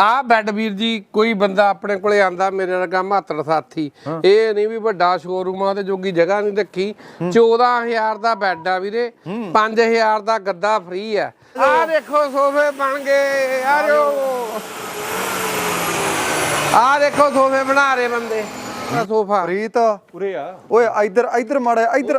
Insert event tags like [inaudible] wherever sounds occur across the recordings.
ਆ ਬੈੱਡ ਵੀਰ ਜੀ ਕੋਈ ਬੰਦਾ ਆਪਣੇ ਕੋਲੇ ਆਂਦਾ ਮੇਰੇ ਵਰਗਾ ਮਾਤੜ ਸਾਥੀ। ਇਹ ਨਹੀਂ ਵੀ ਵੱਡਾ ਸ਼ੋਰੂਮ ਆ ਤੇ ਜੋਗੀ ਜਗ੍ਹਾ ਨਹੀਂ ਰੱਖੀ 14000 ਦਾ ਬੈੱਡ ਆ ਵੀਰੇ। 5000 ਦਾ ਗੱਦਾ ਫ੍ਰੀ ਆ। ਆ ਦੇਖੋ ਸੋਫੇ ਬਣ ਗਏ। ਆ ਜੋ ਆ ਦੇਖੋ ਸੋਫੇ ਬਣਾ ਰਹੇ ਬੰਦੇ। ਆ ਸੋਫਾ। ਪ੍ਰੀਤ। ਉਰੇ ਆ। ਓਏ ਇੱਧਰ ਇੱਧਰ ਮਾੜਾ ਇੱਧਰ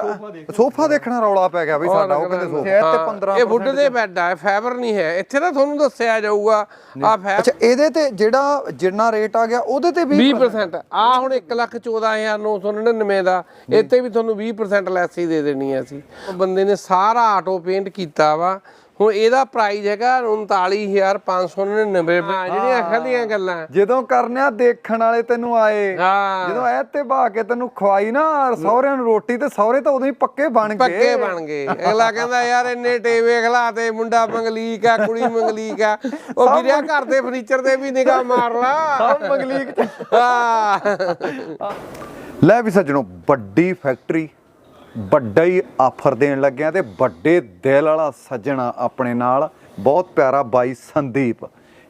ਸੋਫਾ ਦੇਖਣਾ। ਰੌਲਾ ਪੈ ਗਿਆ ਬਈ ਸਾਡਾ ਉਹ ਕਹਿੰਦੇ ਸੋਫਾ। ਇਹ ਤੇ 15 ਇਹ ਵੁੱਡ ਦੇ ਬੈੱਡ ਆ ਫਾਈਬਰ ਨਹੀਂ ਹੈ। ਇੱਥੇ ਤਾਂ ਤੁਹਾਨੂੰ ਦੱਸਿਆ ਜਾਊਗਾ ਆ ਫਾਈਬਰ ਅੱਛਾ ਇਹਦੇ ਤੇ ਜਿਹੜਾ ਜਿੰਨਾ ਰੇਟ ਆ ਗਿਆ ਉਹਦੇ ਤੇ ਵੀ 20% ਆ ਹੁਣ 114999 ਦਾ। ਇੱਥੇ ਵੀ ਤੁਹਾਨੂੰ 20% ਲੈਸ ਹੀ ਦੇ ਦੇਣੀ ਅਸੀਂ। ਉਹ ਬੰਦੇ ਨੇ ਸਾਰਾ ਆਟੋ ਪੇਂਟ ਕੀਤਾ ਵਾ। ਹੁਣ ਇਹਦਾ ਪ੍ਰਾਈਸ ਹੈਗਾ 39599 ਰੁਪਏ। ਜਿਹੜੀਆਂ ਅੱਖਾਂ ਦੀਆਂ ਗੱਲਾਂ। ਜਦੋਂ ਕਰਨਿਆ ਦੇਖਣ ਵਾਲੇ ਤੈਨੂੰ ਆਏ। ਜਦੋਂ ਐ ਤੇ ਬਾ ਕੇ ਤੈਨੂੰ ਖਵਾਈ ਨਾ ਸਹੁਰਿਆਂ ਨੂੰ ਰੋਟੀ ਤੇ ਸਹੁਰੇ ਤਾਂ ਉਦੋਂ ਹੀ ਪੱਕੇ ਬਣ ਗਏ। ਪੱਕੇ ਬਣ ਗਏ। ਅਗਲਾ ਕਹਿੰਦਾ ਯਾਰ ਇੰਨੇ ਟੇਵੇ ਖਲਾਤੇ ਮੁੰਡਾ ਮੰਗਲੀਕ ਆ ਕੁੜੀ ਮੰਗਲੀਕ ਆ। ਉਹ ਵੀਰਿਆ ਘਰ ਦੇ ਫਰਨੀਚਰ ਤੇ ਵੀ ਨਿਗਾਹ ਮਾਰ ਲਾ। ਸਭ ਮੰਗਲੀਕ। ਹਾਂ। ਲੈ ਵੀ ਸੱਜਣੋ ਵੱਡੀ ਫੈਕਟਰੀ ਵੱਡਾ ਹੀ ਆਫਰ ਦੇਣ ਲੱਗਿਆ ਤੇ ਵੱਡੇ ਦਿਲ ਵਾਲਾ ਸੱਜਣਾ ਆਪਣੇ ਨਾਲ। ਬਹੁਤ ਪਿਆਰਾ ਬਾਈ ਸੰਦੀਪ।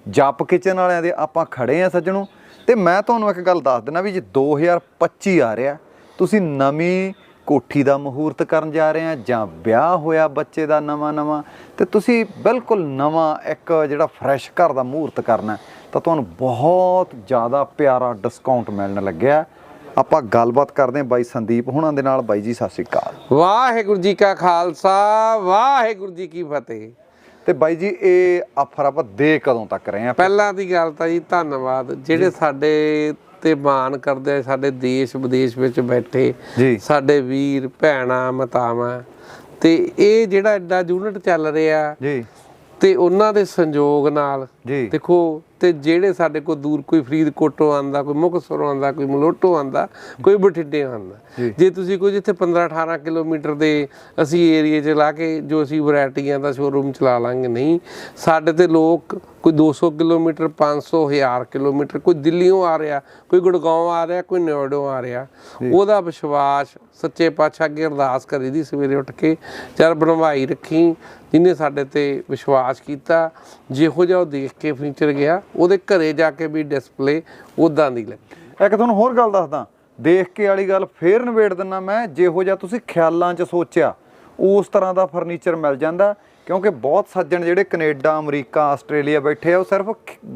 ਜੱਪ ਕਿਚਨ ਵਾਲਿਆਂ ਦੇ ਆਪਾਂ ਖੜੇ ਆ ਸੱਜਣੋ। ਤੇ ਮੈਂ ਤੁਹਾਨੂੰ ਇੱਕ ਗੱਲ ਦੱਸ ਦਿੰਦਾ ਵੀ ਜੇ 2025 ਆ ਰਿਹਾ, ਤੁਸੀਂ ਨਵੀਂ ਕੋਠੀ ਦਾ ਮਹੂਰਤ ਕਰਨ ਜਾ ਰਹੇ ਆ ਜਾਂ ਵਿਆਹ ਹੋਇਆ ਬੱਚੇ ਦਾ ਨਵਾਂ ਨਵਾਂ, ਤੇ ਤੁਸੀਂ ਬਿਲਕੁਲ ਨਵਾਂ ਇੱਕ ਜਿਹੜਾ ਫਰੈਸ਼ ਘਰ ਦਾ ਮਹੂਰਤ ਕਰਨਾ, ਤਾਂ ਤੁਹਾਨੂੰ ਬਹੁਤ ਜ਼ਿਆਦਾ ਪਿਆਰਾ ਡਿਸਕਾਊਂਟ ਮਿਲਣ ਲੱਗਿਆ। ਆਪਾਂ ਗੱਲਬਾਤ ਕਰਦੇ ਹਾਂ ਬਾਈ ਸੰਦੀਪ ਹੁਣਾਂ ਦੇ ਨਾਲ। ਬਾਈ ਜੀ ਸਤਿ ਸ਼੍ਰੀ ਅਕਾਲ। ਵਾਹਿਗੁਰੂ ਜੀ ਕਾ ਖਾਲਸਾ ਵਾਹਿਗੁਰੂ ਜੀ ਕੀ ਫਤਿਹ। ਤੇ ਬਾਈ ਜੀ ਇਹ ਆਫਰ ਆਪਾਂ ਦੇ ਕਦੋਂ ਤੱਕ ਰਹੇ ਆ ਪਹਿਲਾਂ ਦੀ ਗੱਲ ਤਾਂ ਜੀ ਧੰਨਵਾਦ। ਜਿਹੜੇ ਸਾਡੇ ਤੇ ਮਾਣ ਕਰਦੇ ਆ ਸਾਡੇ ਦੇਸ਼ ਵਿਦੇਸ਼ ਵਿੱਚ ਬੈਠੇ ਸਾਡੇ ਵੀਰ ਭੈਣਾਂ ਮਤਾਵਾਂ ਤੇ ਇਹ ਜਿਹੜਾ ਐਡਾ ਯੂਨਿਟ ਚੱਲ ਰਿਹਾ ਜੀ। ਤੇ ਉਹਨਾਂ ਦੇ ਸੰਯੋਗ ਨਾਲ ਜੀ। ਦੇਖੋ ਤੇ ਜਿਹੜੇ ਸਾਡੇ ਕੋਲ ਦੂਰ ਕੋਈ ਫਰੀਦਕੋਟੋਂ ਆਂਦਾ ਕੋਈ ਮੁਕਤਸਰੋਂ ਆਂਦਾ ਕੋਈ ਮਲੋਟੋਂ ਆਂਦਾ ਕੋਈ ਬਠਿੰਡੇ ਆਂਦਾ ਜੀ। ਤੁਸੀਂ ਕੋਈ ਜਿੱਥੇ 15 18 ਕਿਲੋਮੀਟਰ ਦੇ ਅਸੀਂ ਏਰੀਏ 'ਚ ਲਾ ਕੇ ਜੋ ਅਸੀਂ ਵੈਰਾਈਟੀਆਂ ਦਾ ਸ਼ੋਰੂਮ ਚਲਾ ਲਾਂਗੇ ਨਹੀਂ। ਸਾਡੇ ਤੇ ਲੋਕ ਕੋਈ 200 ਕਿਲੋਮੀਟਰ 500 1000 ਕਿਲੋਮੀਟਰ ਕੋਈ ਦਿੱਲੀੋਂ ਆ ਰਿਹਾ ਕੋਈ ਗੁੜਗਾਉਂ ਆ ਰਿਹਾ ਕੋਈ ਨੋਇਡੋ ਆ ਰਿਹਾ। ਉਹਦਾ ਵਿਸ਼ਵਾਸ ਸੱਚੇ ਪਾਤਸ਼ਾਹ ਅੱਗੇ ਅਰਦਾਸ ਕਰੀ ਦੀ ਸਵੇਰੇ ਉੱਠ ਕੇ ਚਲ ਬਣਵਾਈ ਰੱਖੀ। ਜਿਹਨੇ ਸਾਡੇ ਤੇ ਵਿਸ਼ਵਾਸ ਕੀਤਾ ਜਿਹੋ ਜਿਹਾ ਉਹ ਦੇਖ ਕੇ ਫਰਨੀਚਰ ਗਿਆ, ਉਹਦੇ ਘਰੇ ਜਾ ਕੇ ਵੀ ਡਿਸਪਲੇ ਉਦਾਂ ਦੀ ਲੱਗੀ। ਇੱਕ ਤੁਹਾਨੂੰ ਹੋਰ ਗੱਲ ਦੱਸਦਾ, ਦੇਖ ਕੇ ਵਾਲੀ ਗੱਲ ਫੇਰ ਨਵੇੜ ਦਿੰਨਾ ਮੈਂ, ਜਿਹੋ ਜਿਹਾ ਤੁਸੀਂ ਖਿਆਲਾਂ 'ਚ ਸੋਚਿਆ, ਉਸ ਤਰ੍ਹਾਂ ਦਾ ਫਰਨੀਚਰ ਮਿਲ ਜਾਂਦਾ। ਕਿਉਂਕਿ ਬਹੁਤ ਸੱਜਣ ਜਿਹੜੇ ਕੈਨੇਡਾ ਅਮਰੀਕਾ ਆਸਟ੍ਰੇਲੀਆ ਬੈਠੇ ਆ ਉਹ ਸਿਰਫ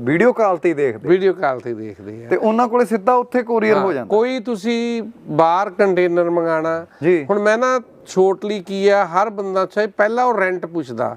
ਵੀਡੀਓ ਕਾਲ ਤੇ ਹੀ ਦੇਖਦੇ ਵੀਡੀਓ ਕਾਲ ਤੇ ਦੇਖਦੇ ਆ। ਤੇ ਉਹਨਾਂ ਕੋਲੇ ਸਿੱਧਾ ਉੱਥੇ ਕੋਰੀਅਰ ਹੋ ਜਾਂਦਾ। ਕੋਈ ਤੁਸੀਂ ਬਾਹਰ ਕੰਟੇਨਰ ਮੰਗਾਣਾ ਹੁਣ ਮੈਂ ਨਾ ਛੋਟਲੀ ਕੀ ਆ ਹਰ ਬੰਦਾ ਚਾਹੇ ਪਹਿਲਾਂ ਉਹ ਰੈਂਟ ਪੁੱਛਦਾ।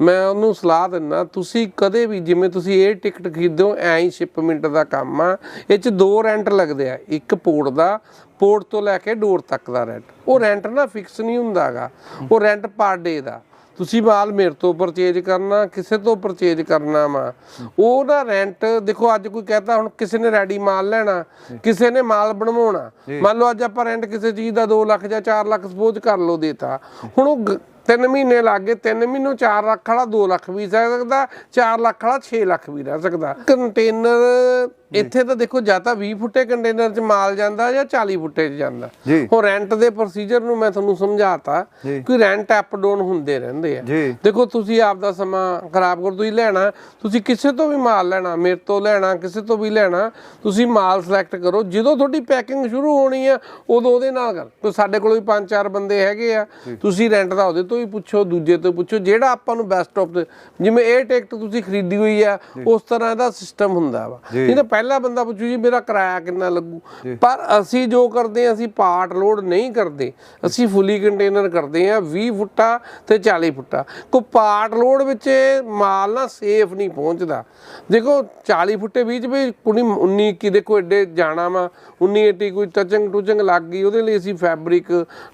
ਮੈਂ ਉਹਨੂੰ ਸਲਾਹ ਦਿੰਦਾ ਤੁਸੀਂ ਕਦੇ ਵੀ ਜਿਵੇਂ ਤੁਸੀਂ ਇਹ ਟਿਕਟ ਖਰੀਦੋ ਐਂ ਹੀ ਸ਼ਿਪਮੈਂਟ ਦਾ ਕੰਮ ਆ। ਇਹ ਚ ਦੋ ਰੈਂਟ ਲੱਗਦੇ ਆ ਇੱਕ ਪੋਰਟ ਦਾ ਪੋਰਟ ਤੋਂ ਲੈ ਕੇ ਡੋਰ ਤੱਕ ਦਾ ਰੈਂਟ ਉਹ ਰੈਂਟ ਨਾ ਫਿਕਸ ਨਹੀਂ ਹੁੰਦਾਗਾ। ਉਹ ਰੈਂਟ ਪਰ ਡੇ ਦਾ। ਤੁਸੀਂ ਮਾਲ ਮੇਰੇ ਤੋਂ ਪਰਚੇਜ ਕਰਨਾ ਕਿਸੇ ਤੋਂ ਪਰਚੇਜ ਕਰਨਾ ਵਾ। ਉਹ ਨਾ ਰੈਂਟ ਦੇਖੋ ਅੱਜ ਕੋਈ ਕਹਤਾ ਹੁਣ ਕਿਸੇ ਨੇ ਰੈਡੀ ਮਾਲ ਲੈਣਾ ਕਿਸੇ ਨੇ ਮਾਲ ਬਣਵਾਉਣਾ। ਮੰਨ ਲਓ ਅੱਜ ਆਪਾਂ ਰੈਂਟ ਕਿਸੇ ਚੀਜ਼ ਦਾ 2 ਲੱਖ ਜਾਂ 4 ਲੱਖ ਸਪੋਜ਼ ਕਰ ਲਓ ਦੇਤਾ। ਹੁਣ ਉਹ ਤਿੰਨ ਮਹੀਨੇ ਲੱਗ ਗਏ ਤਿੰਨ ਮਹੀਨੋਂ 4 ਲੱਖ ਵਾਲਾ 2 ਲੱਖ ਵੀ ਰਹਿ ਸਕਦਾ 4 ਲੱਖ ਵਾਲਾ 6 ਲੱਖ ਵੀ ਰਹਿ ਸਕਦਾ। ਕੰਟੇਨਰ ਇੱਥੇ ਤਾਂ ਦੇਖੋ ਜਾਂ ਤਾਂ 20 ਫੁੱਟੇ ਕੰਟੇਨਰ 'ਚ ਮਾਲ ਜਾਂਦਾ ਜਾਂ 40 ਫੁੱਟੇ 'ਚ ਜਾਂਦਾ। ਹੁਣ ਰੈਂਟ ਦੇ ਪ੍ਰੋਸੀਜਰ ਨੂੰ ਮੈਂ ਤੁਹਾਨੂੰ ਸਮਝਾਤਾ। ਕਿ ਰੈਂਟ ਅਪ ਡਾਊਨ ਹੁੰਦੇ ਰਹਿੰਦੇ ਆ। ਦੇਖੋ ਤੁਸੀਂ ਆਪ ਦਾ ਸਮਾਂ ਖਰਾਬ ਕਰ ਤੁਸੀਂ ਲੈਣਾ ਤੁਸੀਂ ਕਿਸੇ ਤੋਂ ਵੀ ਮਾਲ ਲੈਣਾ ਮੇਰੇ ਤੋਂ ਲੈਣਾ ਕਿਸੇ ਤੋਂ ਵੀ ਲੈਣਾ ਤੁਸੀਂ ਮਾਲ ਸਿਲੈਕਟ ਕਰੋ। ਜਦੋਂ ਤੁਹਾਡੀ ਪੈਕਿੰਗ ਸ਼ੁਰੂ ਹੋਣੀ ਆ ਉਦੋਂ ਉਹਦੇ ਨਾਲ ਕਰ। ਸਾਡੇ ਕੋਲ ਵੀ ਪੰਜ ਚਾਰ ਬੰਦੇ ਹੈਗੇ ਆ ਤੁਸੀਂ ਰੈਂਟ ਦਾ ਉਹਦੇ ਤੋਂ ਵੀ ਪੁੱਛੋ ਦੂਜੇ ਤੋਂ ਪੁੱਛੋ ਜਿਹੜਾ ਆਪਾਂ ਨੂੰ ਬੈਸਟ ਆਫ ਜਿਵੇਂ ਇਹ ਟਿਕਟ ਤੁਸੀਂ ਖਰੀਦੀ ਹੋਈ ਆ ਉਸ ਤਰ੍ਹਾਂ ਦਾ ਸਿਸਟਮ ਹੁੰਦਾ ਵਾ। ਨਹੀਂ ਤਾਂ ਪਹਿਲਾ ਬੰਦਾ ਪੁੱਛੂ ਜੀ ਮੇਰਾ ਕਿਰਾਇਆ ਕਿੰਨਾ ਲੱਗੂ? ਪਰ ਅਸੀਂ ਜੋ ਕਰਦੇ ਹਾਂ ਅਸੀਂ ਪਾਰਟ ਲੋਡ ਨਹੀਂ ਕਰਦੇ। ਅਸੀਂ ਫੁੱਲੀ ਕੰਟੇਨਰ ਕਰਦੇ ਹਾਂ 20 ਫੁੱਟਾ ਤੇ 40 ਫੁੱਟਾ। ਕੋ ਪਾਰਟ ਲੋਡ ਵਿੱਚ ਮਾਲ ਨਾ ਸੇਫ ਨਹੀਂ ਪਹੁੰਚਦਾ। ਦੇਖੋ 40 ਫੁੱਟੇ ਵਿੱਚ ਵੀ ਕੁੜੀ 19 ਕੀ ਦੇਖੋ ਐਡੇ ਜਾਣਾ ਵਾ। 19 80 ਕੋਈ ਟਚਿੰਗ ਟੁਚਿੰਗ ਲੱਗ ਗਈ ਉਹਦੇ ਲਈ ਅਸੀਂ ਫੈਬਰਿਕ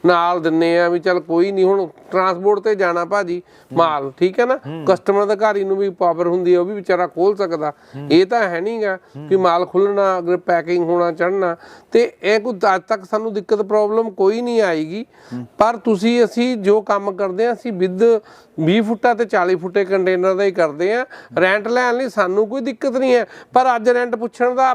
ਨਾਲ ਦਿੰਨੇ ਆ ਵੀ ਚੱਲ ਕੋਈ ਨਹੀਂ ਹੁਣ ਟਰਾਂਸਪੋਰਟ ਤੇ ਜਾਣਾ ਭਾਜੀ ਮਾਲ ਠੀਕ ਹੈ ਨਾ? ਕਸਟਮਰ ਅਧਿਕਾਰੀ ਨੂੰ ਵੀ ਪਾਵਰ ਹੁੰਦੀ ਹੈ ਉਹ ਵੀ ਵਿਚਾਰਾ ਖੋਲ ਸਕਦਾ। ਇਹ ਤਾਂ ਹੈ ਨਹੀਂਗਾ ਕਿ ਮਾਲ ਖੁੱਲਣਾ ਅਗਰ ਪੈਕਿੰਗ ਹੋਣਾ ਚੜਨਾ ਤੇ ਇਹ ਕੋਈ ਅੱਜ ਤੱਕ ਸਾਨੂੰ ਦਿੱਕਤ ਪ੍ਰੋਬਲਮ ਕੋਈ ਨਹੀਂ ਆਏਗੀ। ਪਰ ਤੁਸੀਂ ਅਸੀਂ ਜੋ ਕੰਮ ਕਰਦੇ ਆ ਅਸੀਂ ਵਿਦ 20 ਫੁੱਟਾ ਤੇ 40 ਫੁੱਟੇ ਕੰਟੇਨਰ ਦਾ ਹੀ ਕਰਦੇ ਆ ਰੈਂਟ ਲੈਣ ਲਈ ਸਾਨੂੰ ਕੋਈ ਦਿੱਕਤ ਨਹੀਂ ਹੈ। ਪਰ ਅੱਜ ਰੈਂਟ ਪੁੱਛਣ ਦਾ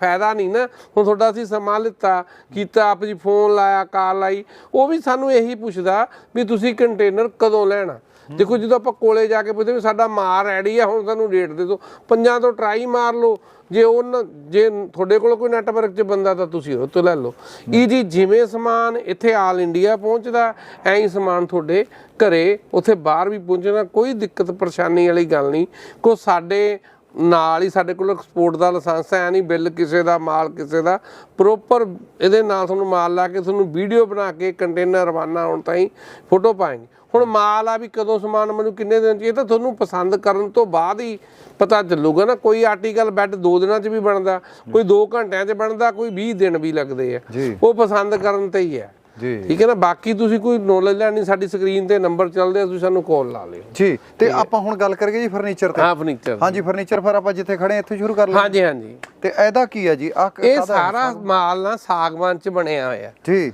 ਫਾਇਦਾ ਨਹੀਂ ਨਾ। ਹੁਣ ਤੁਹਾਡਾ ਅਸੀਂ ਸਮਾਂ ਲਿੱਤਾ, ਕੀਤਾ, ਆਪ ਜੀ ਫੋਨ ਲਾਇਆ, ਕਾਲ ਲਾਈ। ਉਹ ਵੀ ਸਾਨੂੰ ਇਹੀ ਪੁੱਛਦਾ ਵੀ ਤੁਸੀਂ ਕੰਟੇਨਰ ਕਦੋਂ ਲੈਣਾ? ਦੇਖੋ, ਜਦੋਂ ਆਪਾਂ ਕੋਲੇ ਜਾ ਕੇ ਪੁੱਛਦੇ ਵੀ ਸਾਡਾ ਮਾਰ ਰੈਡੀ ਆ, ਹੁਣ ਸਾਨੂੰ ਰੇਟ ਦੇ ਦਿਓ। ਪੰਜਾਂ ਤੋਂ ਟਰਾਈ ਮਾਰ ਲਓ। ਜੇ ਉਹ ਜੇ ਤੁਹਾਡੇ ਕੋਲ ਕੋਈ ਨੈਟਵਰਕ 'ਚ ਬੰਦਾ ਤਾਂ ਤੁਸੀਂ ਉਹ ਤੋਂ ਲੈ ਲਓ। ਇਹ ਜੀ ਜਿਵੇਂ ਸਮਾਨ ਇੱਥੇ ਆਲ ਇੰਡੀਆ ਪਹੁੰਚਦਾ ਐਂ ਹੀ ਸਮਾਨ ਤੁਹਾਡੇ ਘਰੇ, ਉੱਥੇ ਬਾਹਰ ਵੀ ਪਹੁੰਚਣਾ, ਕੋਈ ਦਿੱਕਤ, ਪਰੇਸ਼ਾਨੀ ਵਾਲੀ ਗੱਲ ਨਹੀਂ। ਕੋ ਸਾਡੇ ਨਾਲ ਹੀ ਸਾਡੇ ਕੋਲ ਐਕਸਪੋਰਟ ਦਾ ਲਾਇਸੈਂਸ ਹੈ ਨਹੀਂ ਬਿੱਲ ਕਿਸੇ ਦਾ ਮਾਲ ਕਿਸੇ ਦਾ। ਪ੍ਰੋਪਰ ਇਹਦੇ ਨਾਲ ਤੁਹਾਨੂੰ ਮਾਲ ਲਾ ਕੇ ਤੁਹਾਨੂੰ ਵੀਡੀਓ ਬਣਾ ਕੇ ਕੰਟੇਨਰ ਰਵਾਨਾ ਹੋਣ ਤਾਈਂ ਫੋਟੋ ਪਾएंगे ਹੁਣ ਮਾਲ ਆ ਵੀ ਕਦੋਂ ਸਮਾਨ ਮੈਨੂੰ ਕਿੰਨੇ ਦਿਨ ਚ ਇਹ ਤਾਂ ਤੁਹਾਨੂੰ ਪਸੰਦ ਕਰਨ ਤੋਂ ਬਾਅਦ ਹੀ ਪਤਾ ਚੱਲੂਗਾ ਨਾ। ਕੋਈ ਆਰਟੀਕਲ ਬੈੱਡ 2 ਦਿਨਾਂ ਚ ਵੀ ਬਣਦਾ ਕੋਈ 2 ਘੰਟਿਆਂ ਚ ਬਣਦਾ ਕੋਈ 20 ਦਿਨ ਵੀ ਲੱਗਦੇ ਆ। ਉਹ ਪਸੰਦ ਕਰਨ ਤੇ ਹੀ ਹੈ। ਜੀ। ਠੀਕ ਹੈ ਨਾ? ਬਾਕੀ ਤੁਸੀਂ ਕੋਈ ਨੌਲੇਜ ਲੈਣੀ ਸਾਡੀ ਸਕਰੀਨ ਤੇ ਨੰਬਰ ਚੱਲਦੇ ਆ ਤੁਸੀਂ ਸਾਨੂੰ ਕਾਲ ਲਾ ਲਿਓ। ਜੀ ਤੇ ਆਪਾਂ ਹੁਣ ਗੱਲ ਕਰੀਏ ਜੀ ਫਰਨੀਚਰ ਤੇ। ਹਾਂ ਫਰਨੀਚਰ ਹਾਂਜੀ ਫਰਨੀਚਰ ਫਿਰ ਆਪਾਂ ਜਿੱਥੇ ਖੜੇ ਇੱਥੇ ਸ਼ੁਰੂ ਕਰ ਲਈਏ। ਹਾਂਜੀ ਹਾਂਜੀ। ਤੇ ਇਹਦਾ ਕੀ ਹੈ ਜੀ? ਆ ਇਹ ਸਾਰਾ ਮਾਲ ਨਾ ਸਾਗਵਾਨ ਚ ਬਣਿਆ ਹੋਇਆ। ਜੀ।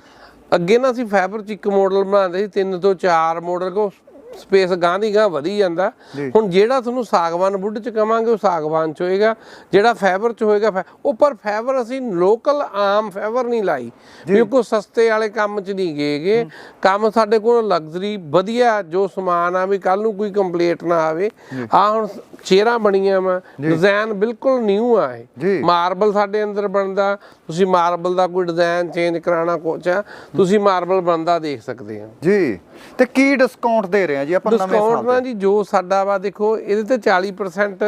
ਅੱਗੇ ਨਾ ਅਸੀਂ ਫਾਈਬਰ ਚ ਇੱਕ ਮਾਡਲ ਬਣਾਉਂਦੇ ਸੀ ਤਿੰਨ ਤੋਂ ਚਾਰ ਮਾਡਲ ਕੋ ਸਪੇਸ ਗਾਂ ਦੀ ਗਾਂ ਵਧੀ ਜਾਂਦਾ। ਹੁਣ ਜਿਹੜਾ ਤੁਹਾਨੂੰ ਸਾਗਵਾਨ ਵੁੱਡ ਚ ਕਵਾਂਗੇ ਉਹ ਸਾਗਵਾਨ ਚ ਹੋਏਗਾ। ਜਿਹੜਾ ਫਾਈਬਰ ਚ ਹੋਏਗਾ ਉੱਪਰ ਫਾਈਬਰ ਅਸੀਂ ਲੋਕਲ ਆਮ ਫਾਈਬਰ ਨਹੀਂ ਲਾਈ। ਕੋ ਸਸਤੇ ਵਾਲੇ ਕੰਮ ਚ ਨਹੀਂ ਗਏਗੇ ਕੰਮ ਸਾਡੇ ਕੋਲ ਲਗਜ਼ਰੀ ਵਧੀਆ ਜੋ ਸਮਾਨ ਆ ਵੀ ਕੱਲ ਨੂੰ ਕੋਈ ਕੰਪਲੀਟ ਨਾ ਆਵੇ। ਆ ਹੁਣ ਚੇਅਰਾਂ ਬਣੀਆਂ ਵਾ। ਡਿਜ਼ਾਈਨ ਬਿਲਕੁਲ ਨਿਊ ਆ ਇਹ। ਮਾਰਬਲ ਸਾਡੇ ਅੰਦਰ ਬਣਦਾ। ਤੁਸੀਂ ਮਾਰਬਲ ਦਾ ਕੋਈ ਡਿਜ਼ਾਈਨ ਚੇਂਜ ਕਰਾਉਣਾ ਕੁਛ ਆ ਤੁਸੀਂ ਮਾਰਬਲ ਬਣਦਾ ਦੇਖ ਸਕਦੇ ਆ। ਜੀ। ਤੇ ਕੀ ਡਿਸਕਾਊਂਟ ਦੇ ਰਹੇ ਆ ਜੀ ਆਪਾਂ ਨਵੇਂ ਡਿਸਕਾਊਂਟ ਸਾਲ ਨਾ ਜੀ ਜੋ ਸਾਡਾ ਵਾ ਦੇਖੋ ਇਹਦੇ ਤੇ 40%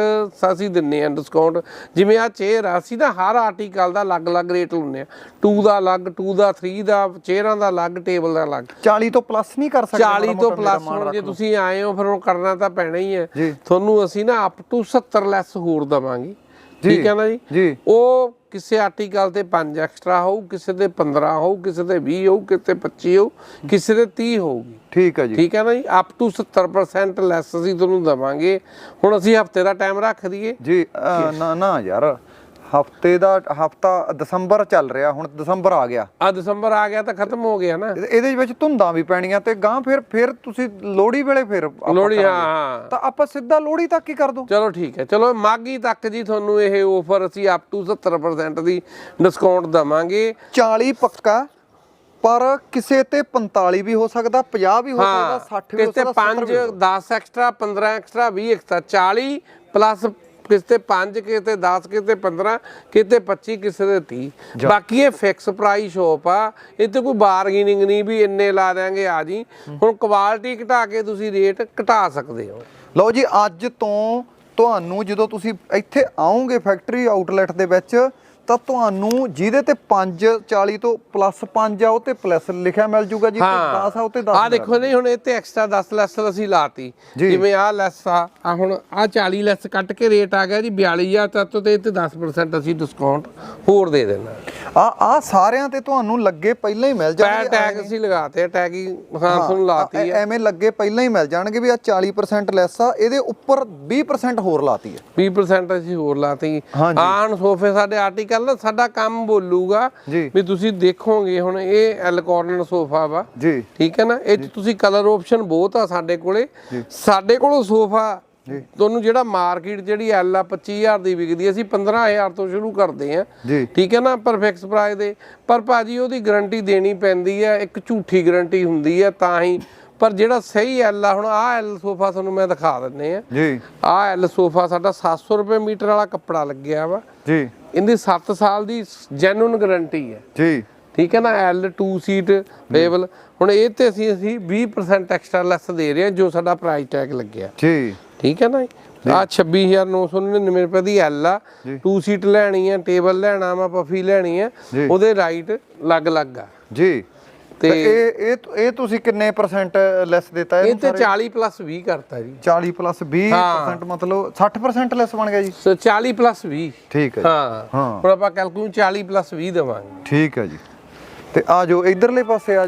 ਅਸੀਂ ਦਿੰਨੇ ਆ ਡਿਸਕਾਊਂਟ ਜਿਵੇਂ ਆ ਚੇਅਰ ਆ ਅਸੀਂ ਨਾ ਹਰ ਆਰਟੀਕਲ ਦਾ ਅਲੱਗ-ਅਲੱਗ ਰੇਟ ਲਾਉਂਦੇ ਆ 2 ਦਾ ਅਲੱਗ 2 ਦਾ 3 ਦਾ ਚੇਅਰਾਂ ਦਾ ਅਲੱਗ ਟੇਬਲ ਦਾ ਅਲੱਗ 40 ਤੋਂ ਪਲੱਸ ਨਹੀਂ ਕਰ ਸਕਦੇ 40 ਮਾੜਾ ਤੋਂ ਪਲੱਸ ਹੁਣ ਜੇ। ਤੁਸੀਂ ਆਏ ਹੋ ਫਿਰ ਉਹ ਕਰਨਾ ਤਾਂ ਪੈਣਾ ਹੀ ਹੈ ਜੀ। ਤੁਹਾਨੂੰ ਅਸੀਂ ਨਾ ਅਪ ਟੂ 70 ਲੈਸ ਹੋਰ ਦਵਾਂਗੇ। ਠੀਕ ਹੈ ਨਾ ਜੀ? ਜੀ। ਉਹ ਕਿਸੇ ਆਰਟੀਕਲ ਤੇ 5 ਐਕਸਟਰਾ ਹੋਊ ਕਿਸੇ ਤੇ 15 ਹੋਊ ਕਿਸੇ ਤੇ 20 ਹੋਊ ਕਿਸੇ ਤੇ 25 ਹੋਊ ਕਿਸੇ ਤੇ 30 ਹੋਊਗੀ। ਠੀਕ ਹੈ ਜੀ। ਠੀਕ ਹੈ ਨਾ ਜੀ? ਅਪ ਟੂ 70% ਲੈਸ ਅਸੀਂ ਤੁਹਾਨੂੰ ਦਵਾਂਗੇ। ਹੁਣ ਅਸੀਂ ਹਫ਼ਤੇ ਦਾ ਟਾਈਮ ਰੱਖ ਦਈਏ। ਜੀ ਨਾ ਨਾ ਯਾਰ ਹਫ਼ਤੇ ਦਾ ਹਫਤਾ ਦਸੰਬਰ ਚੱਲ ਰਿਹਾ ਹੁਣ ਦਸੰਬਰ ਆ ਗਿਆ। ਆ ਦਸੰਬਰ ਆ ਗਿਆ ਤਾਂ ਖਤਮ ਹੋ ਗਿਆ ਨਾ। ਇਹ- ਇਹਦੇ ਵਿੱਚ ਧੁੰਦਾਂ ਵੀ ਪੈਣੀਆਂ ਤੇ ਗਾਂ ਫਿਰ ਫਿਰ ਤੁਸੀਂ ਲੋਹੜੀ ਵੇਲੇ ਫਿਰ ਲੋੜੀ ਹਾਂ ਤਾਂ ਆਪਾਂ ਸਿੱਧਾ ਲੋਹੜੀ ਤੱਕ ਹੀ ਕਰ ਦੋ। ਚਲੋ ਠੀਕ ਹੈ। ਚਲੋ ਮਾਗੀ ਤੱਕ ਜੀ ਤੁਹਾਨੂੰ ਇਹ ਆਫਰ ਅਸੀਂ ਅਪ ਟੂ 70% ਦੀ ਡਿਸਕਾਊਂਟ ਦਵਾਂਗੇ। 40 ਪੱਕਾ ਪਰ ਕਿਸੇ ਤੇ 45 ਵੀ ਹੋ ਸਕਦਾ 50 ਵੀ ਹੋ ਸਕਦਾ 60 ਵੀ ਹੋ ਸਕਦਾ 70 5 ਵੀ ਹੋ ਸਕਦਾ। 10 ਐਕਸਟਰਾ 15 ਐਕਸਟਰਾ 20 ਐਕਸਟਰਾ 40 ਪਲੱਸ ਕਿਤੇ 5 ਕਿਤੇ 10 ਕਿਤੇ 15 ਕਿਤੇ 25 ਕਿਸੇ ਦੇ 30 ਬਾਕੀ ਇਹ ਫਿਕਸ ਪ੍ਰਾਈਸ ਸ਼ੋਪ ਆ। ਇੱਥੇ ਕੋਈ ਬਾਰਗੇਨਿੰਗ ਨਹੀਂ ਵੀ ਇੰਨੇ ਲਾ ਦਿਆਂਗੇ ਆ ਜੀ। ਹੁਣ ਕੁਆਲਿਟੀ ਘਟਾ ਕੇ ਤੁਸੀਂ ਰੇਟ ਘਟਾ ਸਕਦੇ ਹੋ। ਲਓ ਜੀ ਅੱਜ ਤੋਂ ਤੁਹਾਨੂੰ ਜਦੋਂ ਤੁਸੀਂ ਇੱਥੇ ਆਓਗੇ ਫੈਕਟਰੀ ਆਊਟਲੈਟ ਦੇ ਵਿੱਚ ਤਾਂ ਤੁਹਾਨੂੰ ਜਿਹਦੇ ਤੇ 5 40 ਤੋਂ ਪਲੱਸ 5 ਆ ਉਹ ਤੇ ਪਲੱਸ ਲਿਖਿਆ ਮਿਲ ਜੂਗਾ ਜੀ ਤੇ 10 ਆ ਉਹ ਤੇ 10 ਆ ਦੇਖੋ ਨਹੀਂ ਹੁਣ ਇਹ ਤੇ ਐਕਸਟਰਾ 10 ਲੈਸ ਅਸੀਂ ਲਾਤੀ। ਜਿਵੇਂ ਆ ਲੈਸ ਆ ਆ ਹੁਣ ਆ 40 ਲੈਸ ਕੱਟ ਕੇ ਰੇਟ ਆ ਗਿਆ ਜੀ 42000 ਤੱਕ ਤੇ ਇਹ ਤੇ 10% ਅਸੀਂ ਡਿਸਕਾਊਂਟ ਹੋਰ ਦੇ ਦੇਣਾ। ਆ ਆ ਸਾਰਿਆਂ ਤੇ ਤੁਹਾਨੂੰ ਲੱਗੇ ਪਹਿਲਾਂ ਹੀ ਮਿਲ ਜਾਣਗੇ ਟੈਗ ਅਸੀਂ ਲਗਾਤੇ ਟੈਗ ਹੀ ਹਾਂ ਤੁਹਾਨੂੰ ਲਾਤੀ ਹੈ ਐਵੇਂ ਲੱਗੇ ਪਹਿਲਾਂ ਹੀ ਮਿਲ ਜਾਣਗੇ ਵੀ ਆ 40% ਲੈਸ ਆ ਇਹਦੇ ਉੱਪਰ 20% ਹੋਰ ਲਾਤੀ ਹੈ 20% ਅਸੀਂ ਹੋਰ ਲਾਤੀ। ਆਣ ਸੋਫੇ ਸਾਡੇ ਆਰਟੀਕਲ ਨਾ ਸਾਡਾ ਕੰਮ ਬੋਲੂਗਾ। ਵੀ ਤੁਸੀਂ ਦੇਖੋਗੇ ਹੁਣ ਇਹ ਐਲ ਕਾਰਨਰ ਸੋਫਾ ਵਾ। ਜੀ। ਠੀਕ ਹੈ ਨਾ? ਇਹ 'ਚ ਤੁਸੀਂ ਕਲਰ ਆਪਸ਼ਨ ਬਹੁਤ ਆ ਸਾਡੇ ਕੋਲੇ। ਸਾਡੇ ਕੋਲੋਂ ਸੋਫਾ ਤੁਹਾਨੂੰ ਜਿਹੜਾ ਮਾਰਕੀਟ ਜਿਹੜੀ ਐਲ ਆ 25000 ਦੀ ਵਿਕਦੀ ਆ, ਅਸੀਂ 15000 ਤੋਂ ਸ਼ੁਰੂ ਕਰਦੇ ਆ। ਠੀਕ ਹੈ ਨਾ? ਪਰ ਫਿਕਸ ਪ੍ਰਾਈਸ ਦੇ। ਪਰ ਭਾਜੀ ਉਹਦੀ ਗਾਰੰਟੀ ਦੇਣੀ ਪੈਂਦੀ ਹੈ ਇੱਕ ਝੂਠੀ ਗਾਰੰਟੀ ਹੁੰਦੀ ਹੈ ਤਾਂ ਹੀ ਪਰ ਜਿਹੜਾ ਸਹੀ ਐਲ ਆ ਹੁਣ ਆਹ ਐਲ ਸੋਫਾ ਤੁਹਾਨੂੰ ਮੈਂ ਦਿਖਾ ਦਿੰਨੇ ਆ ਜੀ। ਆਹ ਐਲ ਸੋਫਾ ਸਾਡਾ 700 ਰੁਪਏ ਮੀਟਰ ਵਾਲਾ ਕੱਪੜਾ ਲੱਗਿਆ ਵਾ। ਜੀ। ਇਹਦੀ 7 ਸਾਲ ਦੀ ਜੈਨੂਨ ਗਾਰੰਟੀ ਹੈ। ਜੀ। ਠੀਕ ਹੈ ਨਾ ਐਲ 2 ਸੀਟ ਟੇਬਲ ਹੁਣ ਇਹ ਤੇ ਅਸੀਂ ਅਸੀਂ 20% ਐਕਸਟਰਾ ਲੈਸ ਦੇ ਰਹੇ ਹਾਂ ਜੋ ਸਾਡਾ ਪ੍ਰਾਈਸ ਟੈਗ ਲੱਗਿਆ। ਜੀ। ਠੀਕ ਹੈ ਨਾ ਆ 26999 ਰੁਪਏ ਦੀ ਐਲ ਆ। 2 ਸੀਟ ਲੈਣੀ ਹੈ ਟੇਬਲ ਲੈਣਾ ਵਾ ਪਫੀ ਲੈਣੀ ਹੈ। ਜੀ। ਉਹਦੇ ਰਾਈਟ ਲੱਗ ਲੱਗ ਆ। ਜੀ। ਤੇ ਇਹ ਇਹ ਇਹ ਤੁਸੀਂ ਕਿੰਨੇ ਪਰਸੈਂਟ ਲੈਸ ਦਿੱਤਾ ਇਹ ਤੇ ਸਾਰੇ? 40 ਪਲੱਸ 20 ਕਰਤਾ ਜੀ। 40 ਪਲੱਸ 20% ਮਤਲਬ 60% ਲੈਸ ਬਣ ਗਿਆ ਜੀ? ਸੋ 40 ਪਲੱਸ 20 ਠੀਕ ਹੈ ਜੀ। ਹਾਂ। ਹਾਂ। ਹੁਣ ਆਪਾਂ ਕੈਲਕੂਲੇਟ 40 ਪਲੱਸ 20 ਦੇਵਾਂਗੇ। ਠੀਕ ਹੈ ਜੀ। ਤੇ ਆ ਜਾਓ ਇਧਰਲੇ ਪਾਸੇ ਆ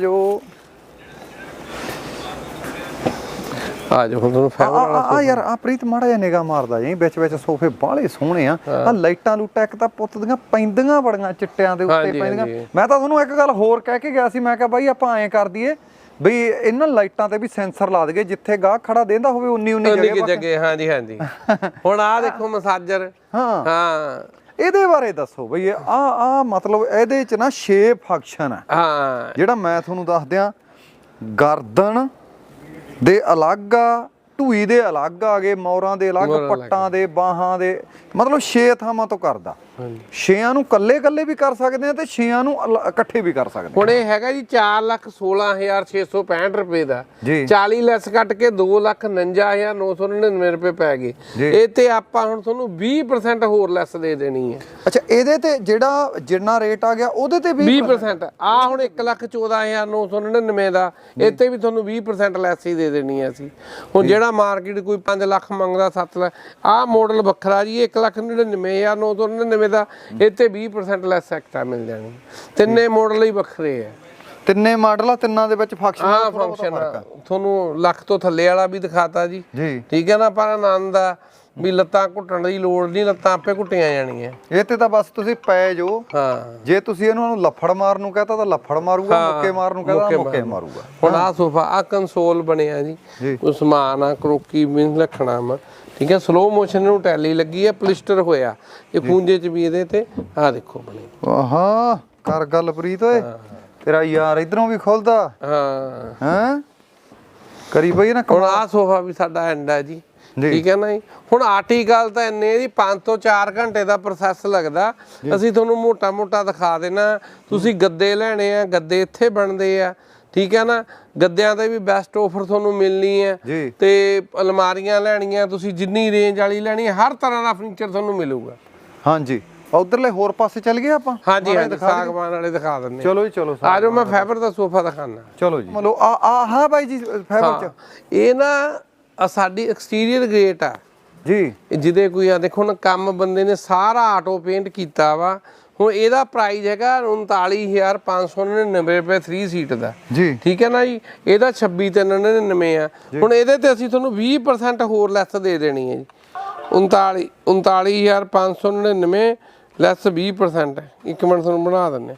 ਆ ਜਾਓ ਹੁਣ ਤੁਹਾਨੂੰ ਫਾਈਬਰ ਵਾਲਾ ਆ- ਯਾਰ ਆ ਪ੍ਰੀਤ ਮਾੜਾ ਜਿਹਾ ਨਿਗਾਹ ਮਾਰਦਾ ਜੀ ਵਿੱਚ ਵਿੱਚ ਸੋਫੇ ਬਾਹਲੇ ਸੋਹਣੇ ਆ। ਆ ਲਾਈਟਾਂ ਲੂਟਾਂ ਇੱਕ ਤਾਂ ਪੁੱਤ ਦੀਆਂ ਪੈਂਦੀਆਂ ਬੜੀਆਂ ਚਿੱਟਿਆਂ ਦੇ ਉੱਤੇ ਪੈਂਦੀਆਂ। ਮੈਂ ਤਾਂ ਤੁਹਾਨੂੰ ਇੱਕ ਗੱਲ ਹੋਰ ਕਹਿ ਕੇ ਗਿਆ ਸੀ ਮੈਂ ਕਿਹਾ ਬਾਈ ਆਪਾਂ ਐਂ ਕਰ ਦਈਏ ਬਈ ਇਹਨਾਂ ਲਾਈਟਾਂ ਤੇ ਵੀ ਸੈਂਸਰ ਲਾ ਦਈਏ ਜਿੱਥੇ ਗਾਹ ਖੜਾ ਦੇਂਦਾ ਹੋਵੇ ਉਨੀ ਉਨੀ ਜਗ੍ਹਾ ਹਾਂਜੀ ਹਾਂਜੀ। [laughs] ਹੁਣ ਆ ਦੇਖੋ ਮਸਾਜਰ। ਹਾਂ। ਹਾਂ। ਇਹਦੇ ਬਾਰੇ ਦੱਸੋ ਬਈ ਆ ਆ ਮਤਲਬ ਇਹਦੇ ਚ ਨਾ 6 ਫੰਕਸ਼ਨ ਆ ਹਾਂ। ਜਿਹੜਾ ਮੈਂ ਤੁਹਾਨੂੰ ਦੱਸ ਦਿਆਂ ਗਰਦਨ ਦੇ ਅਲੱਗ ਆ ਢੂਈ ਦੇ ਅਲੱਗ ਆ ਗਏ ਮੌਰਾਂ ਦੇ ਅਲੱਗ। ਪੱਟਾਂ ਦੇ ਬਾਹਾਂ ਦੇ ਮਤਲਬ ਛੇ ਥਾਵਾਂ ਤੋਂ ਕਰਦਾ ਛੇਆਂ ਨੂੰ ਕੱਲੇ ਕੱਲੇ ਵੀ ਕਰ ਸਕਦੇ ਆ ਤੇ ਛੇਆਂ ਨੂੰ ਅਲ- ਇਕੱਠੇ ਵੀ ਕਰ ਸਕਦੇ ਹੁਣ ਇਹ ਹੈਗਾ ਜੀ 416665 ਰੁਪਏ ਦਾ। ਜੀ। 40 ਲੈਸ ਕੱਟ ਕੇ 299999 ਰੁਪਏ ਪੈ ਗਏ। ਜੀ। ਇਹ ਤੇ ਆਪਾਂ ਹੁਣ ਤੁਹਾਨੂੰ 20% ਹੋਰ ਲੈਸ ਦੇ ਦੇਣੀ ਹੈ। ਆ ਅੱਛਾ ਇਹਦੇ ਤੇ ਜਿਹੜਾ ਜਿੰਨਾ ਰੇਟ ਆ ਗਿਆ ਉਹਦੇ ਤੇ ਵੀ 20% ਆ ਹੁਣ 114999 ਦਾ ਇੱਥੇ ਵੀ ਤੁਹਾਨੂੰ 20% ਲੈਸ ਹੀ ਦੇ ਦੇਣੀ ਹੈ ਅਸੀਂ। ਹੁਣ ਜਿਹੜਾ ਮਾਰਕੀਟ ਕੋਈ 5 ਲੱਖ ਮੰਗਦਾ 7 ਲੱਖ ਆ ਮਾਡਲ ਵੱਖਰਾ ਜੀ 199999 ਦਾ ਇੱਥੇ 20% ਲੈਸ ਐਕਟਾ ਮਿਲ ਜਾਣੀ ਤਿੰਨੇ ਮਾਡਲ ਹੀ ਵੱਖਰੇ ਆ ਤਿੰਨੇ ਮਾਡਲ ਆ ਤਿੰਨਾਂ ਦੇ ਵਿੱਚ ਫੰਕਸ਼ਨ ਹਾਂ ਫੰਕਸ਼ਨ ਤੁਹਾਨੂੰ ਲੱਖ ਤੋਂ ਥੱਲੇ ਵਾਲਾ ਵੀ ਦਿਖਾਤਾ ਜੀ। ਠੀਕ ਹੈ ਨਾ ਪਰ ਆਨੰਦ ਆ ਵੀ ਲੱਤਾਂ ਘੁੱਟਣ ਦੀ ਲੋੜ ਨਹੀਂ ਲੱਤਾਂ ਆਪੇ ਘੁੱਟੀਆਂ ਜਾਣੀਆਂ ਇਹ ਤੇ ਤਾਂ ਬਸ ਤੁਸੀਂ ਪੈ ਜੋ। ਹਾਂ। ਜੇ ਤੁਸੀਂ ਇਹਨੂੰ ਉਹਨੂੰ ਲੱਫੜ ਮਾਰ ਨੂੰ ਕਹਤਾ ਤਾਂ ਲੱਫੜ ਮਾਰੂਗਾ ਮੁੱਕੇ ਮਾਰ ਨੂੰ ਕਹਤਾ ਮੁੱਕੇ ਮੁੱਕੇ ਮਾਰ- ਮਾਰੂਗਾ। ਹੁਣ ਆ ਸੋਫਾ ਆ ਕੰਸੋਲ ਬਣਿਆ ਜੀ। ਉਹ ਸਮਾਨ ਆ ਕਰੋਕੀ ਵੀ ਰੱਖਣਾ ਵਾ। ਠੀਕ ਹੈ ਸਲੋ ਮੋਸ਼ਨ ਨੂੰ ਟੈਲੀ ਲੱਗੀ ਹੈ ਪਲਿਸਟਰ ਹੋਇਆ। ਇਹ ਖੂੰਜੇ ਚ ਵੀ ਇਹਦੇ ਤੇ ਆ ਦੇਖੋ ਬਣੇ। ਆਹਾ ਕਰ ਗੱਲ ਪ੍ਰੀਤ ਓਏ। ਤੇਰਾ ਯਾਰ ਇਧਰੋਂ ਵੀ ਖੁੱਲਦਾ। ਹਾਂ। ਹੈਂ? ਕਰੀ ਬਈ ਨਾ ਹੁਣ ਆ ਸੋਫਾ ਵੀ ਸਾਡਾ ਐਂਡ ਹੈ ਜੀ। ਠੀਕ ਹੈ ਨਾ ਜੀ? ਹੁਣ ਆਰਟੀਕਲ ਤਾਂ ਇੰਨੇ ਜੀ 5 ਤੋਂ 4 ਘੰਟੇ ਦਾ ਪ੍ਰੋਸੈਸ ਲੱਗਦਾ। ਅਸੀਂ ਤੁਹਾਨੂੰ ਮੋਟਾ ਮੋਟਾ ਦਿਖਾ ਦੇਣਾ। ਤੁਸੀਂ ਗੱਦੇ ਲੈਣੇ ਆ ਗੱਦੇ ਇੱਥੇ ਬਣਦੇ ਆ। ਠੀਕ ਹੈ ਨਾ? ਗੱਦਿਆਂ ਤੇ ਵੀ ਬੈਸਟ ਆਫਰ ਤੁਹਾਨੂੰ ਮਿਲਣੀ ਹੈ। ਤੇ ਅਲਮਾਰੀਆਂ ਲੈਣੀਆਂ ਤੁਸੀਂ ਜਿੰਨੀ ਰੇਂਜ ਵਾਲੀ ਲੈਣੀ ਹੈ ਹਰ ਤਰ੍ਹਾਂ ਦਾ ਫਰਨੀਚਰ ਤੁਹਾਨੂੰ ਮਿਲੂਗਾ। ਹਾਂਜੀ। ਉਧਰਲੇ ਹੋਰ ਪਾਸੇ ਚੱਲ ਗਏ ਆਪਾਂ? ਹਾਂਜੀ ਹਾਂਜੀ ਸਾਗਵਾਨ ਵਾਲੇ ਦਿਖਾ ਦਿੰਦੇ ਚਲੋ ਜੀ ਚਲੋ ਆ ਜਾਓ ਮੈਂ ਫਾਈਬਰ ਦਾ ਸੋਫਾ ਦਿਖਾਣਾ ਚਲੋ ਜੀ। ਮਤਲਬ ਆ ਆ ਹਾਂ ਬਾਈ ਜੀ ਫਾਈਬਰ ਚ? ਇਹ ਨਾ ਸਾਡੀ ਐਕਸਟੀਰੀਅਰ ਗ੍ਰੇਟ ਆ। ਜੀ। ਜਿਹਦੇ ਕੋਈ ਆ ਦੇਖੋ ਨਾ ਕੰਮ ਬੰਦੇ ਨੇ ਸਾਰਾ ਆਟੋ ਪੇਂਟ ਕੀਤਾ ਵਾ। ਹੁਣ ਇਹਦਾ ਪ੍ਰਾਈਸ ਹੈਗਾ 39599 ਰੁਪਏ 3 ਸੀਟ ਦਾ। ਜੀ। ਠੀਕ ਹੈ ਨਾ ਜੀ? ਇਹਦਾ 26399 ਆ। ਹੁਣ ਇਹਦੇ ਤੇ ਅਸੀਂ ਤੁਹਾਨੂੰ 20% ਹੋਰ ਲੈਸ ਦੇ ਦੇਣੀ ਹੈ ਜੀ। 39 39599 ਲੈਸ 20% ਹੈ। ਇੱਕ ਮਿੰਟ ਤੁਹਾਨੂੰ ਬਣਾ ਦਿੰਨੇ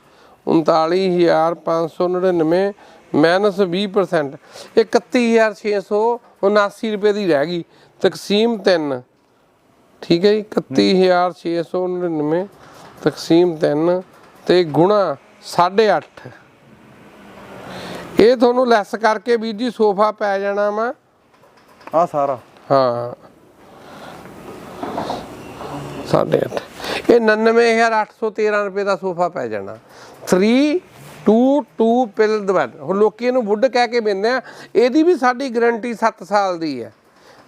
39599 ਮਾਈਨਸ 20% ਇਹ 31679 ਰੁਪਏ ਦੀ ਰਹਿ ਗਈ। ਤਕਸੀਮ 3 ਠੀਕ ਹੈ ਜੀ? 31699 ਤਕਸੀਮ 3 ਤੇ ਗੁਣਾ 8.5 ਇਹ ਤੁਹਾਨੂੰ ਲੈਸ ਕਰਕੇ ਵੀਰ ਜੀ ਸੋਫਾ ਪੈ ਜਾਣਾ ਵਾ। ਆ ਸਾਰਾ। ਹਾਂ। 8.5 ਇਹ 99813 ਰੁਪਏ ਦਾ ਸੋਫਾ ਪੈ ਜਾਣਾ। 3 2 2 ਪਿਲ ਦਵੈਡ ਹੁਣ ਲੋਕੀ ਇਹਨੂੰ ਵੁੱਡ ਕਹਿ ਕੇ ਬਿੰਦੇ ਆ। ਇਹਦੀ ਵੀ ਸਾਡੀ ਗਾਰੰਟੀ 7 ਸਾਲ ਦੀ ਹੈ।